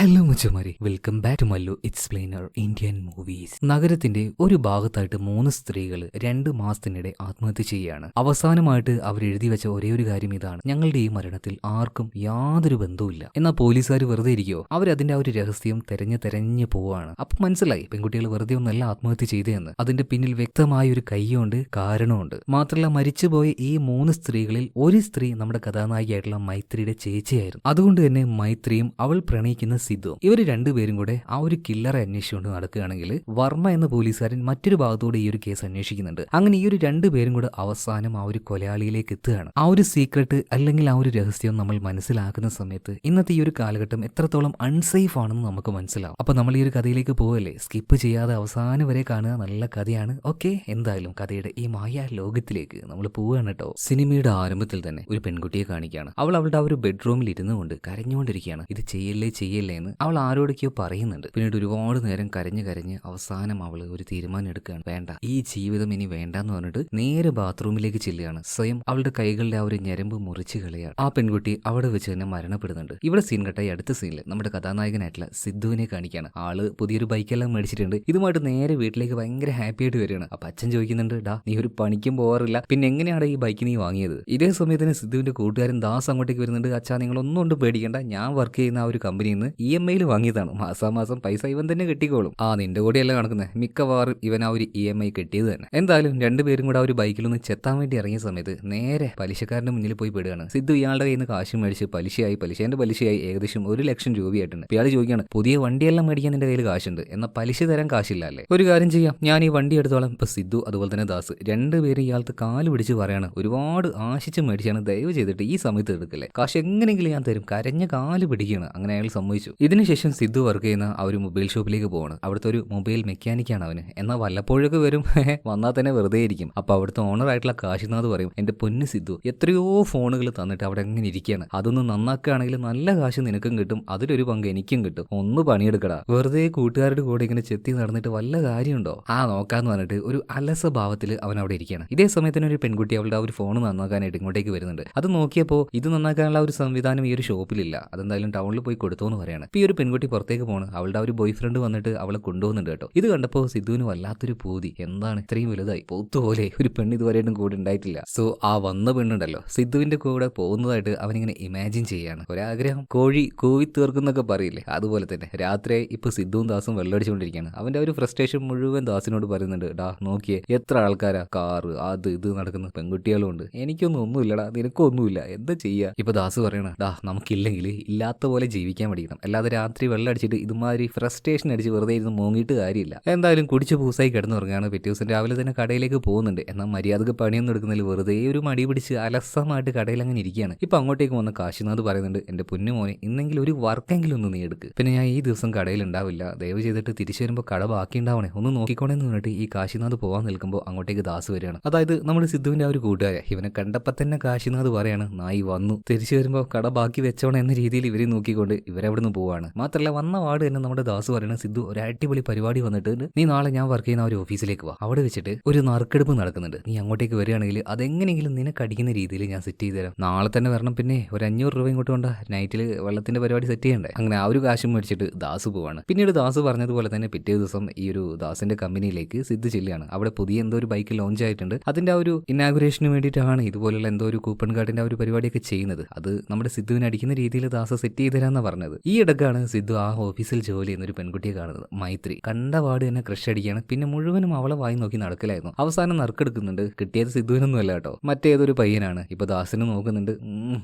Hello മുച്ചുമാരി welcome back to Mallu explainer Indian movies നഗരത്തിന്റെ ഒരു ഭാഗത്തായിട്ട് മൂന്ന് സ്ത്രീകൾ രണ്ട് മാസത്തിനിടെ ആത്മഹത്യ ചെയ്യുകയാണ്. അവസാനമായിട്ട് അവർ എഴുതി വെച്ച ഒരേ ഒരു കാര്യം ഇതാണ്. ഞങ്ങളുടെ ഈ മരണത്തിൽ ആർക്കും യാതൊരു ബന്ധവുമില്ല. എന്നാൽ പോലീസുകാർ വെറുതെ ഇരിക്കുവോ? അവർ അതിന്റെ ആ ഒരു രഹസ്യം തെരഞ്ഞ് തെരഞ്ഞു പോവാണ് അപ്പൊ മനസ്സിലായി പെൺകുട്ടികൾ വെറുതെ ഒന്നല്ല ആത്മഹത്യ ചെയ്തതെന്ന്. അതിന്റെ പിന്നിൽ വ്യക്തമായ ഒരു കൈയുണ്ട് കാരണമുണ്ട് മാത്രമല്ല മരിച്ചുപോയ ഈ മൂന്ന് സ്ത്രീകളിൽ ഒരു സ്ത്രീ നമ്മുടെ കഥാനായികയായിട്ടുള്ള മൈത്രിയുടെ ചേച്ചിയായിരുന്നു. അതുകൊണ്ട് തന്നെ മൈത്രിയും അവൾ പ്രണയിക്കുന്ന സിദ്ധു. ഇവർ രണ്ടുപേരും കൂടെ ആ ഒരു കില്ലറെ അന്വേഷിച്ചുകൊണ്ട് നടക്കുകയാണെങ്കിൽ വർമ്മ എന്ന പോലീസുകാരൻ മറ്റൊരു ഭാഗത്തൂടെ ഈ ഒരു കേസ് അന്വേഷിക്കുന്നുണ്ട്. അങ്ങനെ ഈ ഒരു രണ്ടുപേരും കൂടെ അവസാനം ആ ഒരു കൊലയാളിയിലേക്ക് എത്തുകയാണ്. ആ ഒരു സീക്രട്ട് അല്ലെങ്കിൽ ആ ഒരു രഹസ്യം നമ്മൾ മനസ്സിലാക്കുന്ന സമയത്ത് ഇന്നത്തെ ഈ ഒരു കാലഘട്ടം എത്രത്തോളം അൺസേഫ് ആണെന്ന് നമുക്ക് മനസ്സിലാവും. അപ്പൊ നമ്മൾ ഈ ഒരു കഥയിലേക്ക് പോകല്ലേ സ്കിപ്പ് ചെയ്യാതെ അവസാനം വരെ കാണുക നല്ല കഥയാണ്. ഓക്കെ എന്തായാലും കഥയുടെ ഈ മായ ലോകത്തിലേക്ക് നമ്മൾ പോവുകയാണ് കേട്ടോ. സിനിമയുടെ ആരംഭത്തിൽ തന്നെ ഒരു പെൺകുട്ടിയെ കാണിക്കുകയാണ്. അവൾ അവളുടെ ആ ഒരു ബെഡ്റൂമിൽ ഇരുന്നുകൊണ്ട് കരഞ്ഞുകൊണ്ടിരിക്കുകയാണ്. ഇത് ചെയ്യല്ലേ ചെയ്യല്ലേ എന്ന് അവൾ ആരോടൊക്കെയോ പറയുന്നുണ്ട്. പിന്നീട് ഒരുപാട് നേരം കരഞ്ഞു കരഞ്ഞ് അവസാനം അവൾ ഒരു തീരുമാനം എടുക്കുകയാണ്. വേണ്ട ഈ ജീവിതം ഇനി വേണ്ടെന്ന് പറഞ്ഞിട്ട് നേരെ ബാത്റൂമിലേക്ക് ചെല്ലുകയാണ്. സ്വയം അവളുടെ കൈകളിലെ ആ ഒരു ഞരമ്പ് മുറിച്ച് കളയാണ് ആ പെൺകുട്ടി അവിടെ വെച്ച് തന്നെ മരണപ്പെടുന്നുണ്ട്. ഇവിടെ സീൻ കട്ടായി അടുത്ത സീനിൽ നമ്മുടെ കഥാനായകനായിട്ടുള്ള സിദ്ധുവിനെ കാണിക്കുകയാണ്. ആൾ പുതിയൊരു ബൈക്കെല്ലാം മേടിച്ചിട്ടുണ്ട്. ഇതുമായിട്ട് നേരെ വീട്ടിലേക്ക് ഭയങ്കര ഹാപ്പി ആയിട്ട് വരികയാണ്. അപ്പൊ അച്ഛൻ ചോദിക്കുന്നുണ്ട് ഡാ നീ ഒരു പണിക്കും പോകാറില്ല. പിന്നെ എങ്ങനെയാണ് ഈ ബൈക്ക് നീ വാങ്ങിയത്? ഇതേ സമയത്തിന് സിദ്ധുവിന്റെ കൂട്ടുകാരൻ ദാസ് അങ്ങോട്ടേക്ക് വരുന്നുണ്ട്. അച്ഛാ നിങ്ങൾ ഒന്നും കൊണ്ട് പേടിക്കേണ്ട. ഞാൻ വർക്ക് ചെയ്യുന്ന ആ ഒരു കമ്പനിയിൽ നിന്ന് എം ഐയിൽ വാങ്ങിയതാണ്. മാസാമാസം പൈസ ഇവൻ തന്നെ കിട്ടിക്കോളും. ആ നിന്റെ കൂടെയല്ല നടക്കുന്നത് മിക്കവാറും ഇവൻ ആ ഒരു ഇ എം ഐ കിട്ടിയത് തന്നെ. എന്തായാലും രണ്ടുപേരും കൂടെ ആ ഒരു ബൈക്കിലൊന്ന് ചെത്താൻ വേണ്ടി ഇറങ്ങിയ സമയത്ത് നേരെ പലിശക്കാരന്റെ മുന്നിൽ പോയി പെടുകയാണ്. സിദ്ധു ഇയാളുടെ കയ്യിൽ നിന്ന് കാശ് മേടിച്ച് പലിശയായി പലിശേന്റെ പലിശയായി ഏകദേശം ഒരു ലക്ഷം രൂപയായിട്ടുണ്ട്. ഇയാൾ ചോദിക്കുകയാണ് പുതിയ വണ്ടിയെല്ലാം മേടിക്കാൻ നിന്റെ കയ്യിൽ കാശുണ്ട്. എന്നാൽ പലിശ തരാൻ കാശില്ല അല്ലേ? ഒരു കാര്യം ചെയ്യാം. ഞാൻ ഈ വണ്ടി എടുത്തോളാം. ഇപ്പൊ സിദ്ധു അതുപോലെ തന്നെ ദാസ് രണ്ടുപേരും ഇയാൾക്ക് കാൽ പിടിച്ച് പറയാണ് ഒരുപാട് ആശിച്ച് മേടിച്ചാണ് ദയവ് ചെയ്തിട്ട് ഈ സമയത്ത് എടുക്കല്ലേ? കാശ് എങ്ങനെയെങ്കിലും ഞാൻ തരും. കരഞ്ഞ കാൽ പിടിക്കുകയാണ്. അങ്ങനെ അയാൾ സമ്മതിച്ചു. ഇതിനുശേഷം സിദ്ധു വർക്ക് ചെയ്യുന്ന ആ ഒരു മൊബൈൽ ഷോപ്പിലേക്ക് പോവാണ്. അവിടുത്തെ ഒരു മൊബൈൽ മെക്കാനിക്കാണ് അവന്. എന്നാൽ വല്ലപ്പോഴൊക്കെ വരും. വന്നാൽ തന്നെ വെറുതെ ഇരിക്കും. അപ്പൊ അവിടുത്തെ ഓണർ ആയിട്ടുള്ള കാശിനാഥ് പറയും എന്റെ പൊന്ന് സിദ്ധു എത്രയോ ഫോണുകൾ തന്നിട്ട് അവിടെ എങ്ങനെ ഇരിക്കുകയാണ് അതൊന്ന് നന്നാക്കുകയാണെങ്കിൽ നല്ല കാശ് നിനക്കും കിട്ടും. അതിലൊരു പങ്ക് എനിക്കും കിട്ടും. ഒന്ന് പണിയെടുക്കടാ. വെറുതെ കൂട്ടുകാരുടെ കൂടെ ഇങ്ങനെ ചെത്തി നടന്നിട്ട് വല്ല കാര്യമുണ്ടോ? ആ നോക്കാന്ന് പറഞ്ഞിട്ട് ഒരു അലസ ഭാവത്തിൽ അവൻ അവിടെ ഇരിക്കുകയാണ് ഇതേ സമയത്തിന് ഒരു പെൺകുട്ടി അവളുടെ ആ ഒരു ഫോൺ നന്നാക്കാനായിട്ട് ഇങ്ങോട്ടേക്ക് വരുന്നുണ്ട്. അത് നോക്കിയപ്പോൾ ഇത് നന്നാക്കാനുള്ള ഒരു സംവിധാനം ഈ ഒരു ഷോപ്പിലില്ല. അതെന്തായാലും ടൗണിൽ പോയി കൊടുത്തു എന്ന് ഇപ്പൊ ഈ ഒരു പെൺകുട്ടി പുറത്തേക്ക് പോണ് അവളുടെ ഒരു ബോയ് ഫ്രണ്ട് വന്നിട്ട് അവളെ കൊണ്ടുപോകുന്നുണ്ട് കേട്ടോ. ഇത് കണ്ടപ്പോൾ സിദ്ധുവിന് വല്ലാത്തൊരു പൂതി. എന്താണ് ഇത്രയും വലുതായി? പോത്തുപോലെ ഒരു പെണ്ണ് ഇതുവരെയായിട്ടും കൂടെ ഉണ്ടായിട്ടില്ല. സോ ആ വന്ന പെണ്ണുണ്ടല്ലോ. സിദ്ധുവിന്റെ കൂടെ പോകുന്നതായിട്ട് അവനിങ്ങനെ ഇമാജിൻ ചെയ്യാണ്. ഒരാഗ്രഹം. കോഴി കോവി തീർക്കുന്നൊക്കെ പറയില്ലേ? അതുപോലെ തന്നെ. രാത്രി ഇപ്പൊ സിദ്ധുവും ദാസും വെള്ളടിച്ചുകൊണ്ടിരിക്കുകയാണ് അവന്റെ ഒരു ഫ്രസ്ട്രേഷൻ മുഴുവൻ ദാസിനോട് പറയുന്നുണ്ട്. ഡാ നോക്കിയേ എത്ര ആൾക്കാരാ? കാറ് അത് ഇത് നടക്കുന്ന പെൺകുട്ടികളും ഉണ്ട് എനിക്കൊന്നും ഒന്നുമില്ലടാ. നിനക്കൊന്നുമില്ല. എന്താ ചെയ്യാ? ഇപ്പൊ ദാസ് പറയണ ഡാ നമുക്കില്ലെങ്കിൽ ഇല്ലാത്ത പോലെ ജീവിക്കാൻ പഠിക്കണം. അല്ലാതെ രാത്രി വെള്ളം അടിച്ചിട്ട് ഇതുമാതിരി ഫ്രസ്ട്രേഷൻ അടിച്ച് വെറുതെ ഇരുന്ന് മൂങ്ങിയിട്ട് കാര്യമില്ല. എന്തായാലും കുടിച്ച് പൂസായി കിടന്നുറങ്ങാണ് പിറ്റേ ദിവസം. രാവിലെ തന്നെ കടയിലേക്ക് പോകുന്നുണ്ട്. എന്നാൽ മര്യാദയ്ക്ക് പണിയൊന്നും എടുക്കുന്നതിൽ വെറുതെ ഒരു മടി പിടിച്ച് അലസമായിട്ട് കടയിൽ അങ്ങനെ ഇരിക്കുകയാണ്. ഇപ്പൊ അങ്ങോട്ടേക്ക് വന്ന കാശിനാഥ് പറയുന്നുണ്ട് എന്റെ പൊന്നു മോനെ ഇന്നെങ്കിലും ഒരു വർക്കെങ്കിലും ഒന്ന് നീ എടുക്ക്. പിന്നെ ഞാൻ ഈ ദിവസം കടയിൽ ഉണ്ടാവില്ല. ദയവ് ചെയ്തിട്ട് തിരിച്ചു വരുമ്പോൾ കട ബാക്കി ഉണ്ടാവണേ. ഒന്ന് നോക്കിക്കോണേന്ന് പറഞ്ഞിട്ട് ഈ കാശിനാഥ് പോകാൻ നിൽക്കുമ്പോൾ അങ്ങോട്ടേക്ക് ദാസ് വരികയാണ്. അതായത് നമ്മുടെ സിദ്ധുവിന്റെ ആ ഒരു കൂട്ടുകാരെ ഇവനെ കണ്ടപ്പോൾ തന്നെ കാശിനാഥ് പറയാണ് നായി വന്നു. തിരിച്ചു വരുമ്പോൾ കട ബാക്കി വെച്ചോണം എന്ന രീതിയിൽ ഇവരെ നോക്കിക്കൊണ്ട് ഇവരവിടെ പോവാണ്. മാത്രല്ല വന്ന വാട് തന്നെ നമ്മുടെ ദാസ് പറയുന്നത് സിദ്ധു ഒരു അടിപൊളി പരിപാടി വന്നിട്ട് നീ നാളെ ഞാൻ വർക്ക് ചെയ്യുന്ന ഒരു ഓഫീസിലേക്ക് വാ. അവിടെ വെച്ചിട്ട് ഒരു നറുക്കെടുപ്പ് നടക്കുന്നുണ്ട്. നീ അങ്ങോട്ടേക്ക് വരികയാണെങ്കിൽ അതെങ്ങനെയെങ്കിലും നിനക്ക് അടിക്കുന്ന രീതിയിൽ ഞാൻ സെറ്റ് ചെയ്ത് തരാം. നാളെ തന്നെ വരണം പിന്നെ. ഒരു അഞ്ഞൂറ് രൂപ ഇങ്ങോട്ട് കൊണ്ട. നൈറ്റിൽ വെള്ളത്തിന്റെ പരിപാടി സെറ്റ് ചെയ്യണ്ടേ? അങ്ങനെ ആ ഒരു കാശും മേടിച്ചിട്ട് ദാസ് പോവാണ്. പിന്നീട് ദാസ് പറഞ്ഞതുപോലെ തന്നെ പിറ്റേ ദിവസം ഈ ഒരു ദാസിന്റെ കമ്പനിയിലേക്ക് സിദ്ധു ചെല്ലുകയാണ്. അവിടെ പുതിയ എന്തോ ഒരു ബൈക്ക് ലോഞ്ച് ആയിട്ടുണ്ട്. അതിന്റെ ആ ഒരു ഇനാഗുറേഷന് വേണ്ടിയിട്ടാണ് ഇതുപോലുള്ള എന്തോ ഒരു കൂപ്പൺ കാർഡിന്റെ ആ ഒരു പരിപാടിയൊക്കെ ചെയ്യുന്നത്. അത് നമ്മുടെ സിദ്ധുവിന് അടിക്കുന്ന രീതിയിൽ ദാസ സെറ്റ് ചെയ്ത് തരാമെന്നാണ് പറഞ്ഞത്. ഈ ഇടക്കാണ് സിദ്ധു ആ ഓഫീസിൽ ജോലി ചെയ്യുന്ന ഒരു പെൺകുട്ടിയെ കാണുന്നത്. മൈത്രി. കണ്ട പാട് തന്നെ ക്രഷ് പിന്നെ മുഴുവനും അവളെ വായി നോക്കി നടക്കലായിരുന്നു. അവസാനം നറുക്കെടുക്കുന്നുണ്ട്. കിട്ടിയത് സിദ്ധുവിനൊന്നും അല്ല കേട്ടോ. മറ്റേതൊരു പയ്യനാണ്. ഇപ്പൊ ദാസിനെ നോക്കുന്നുണ്ട്.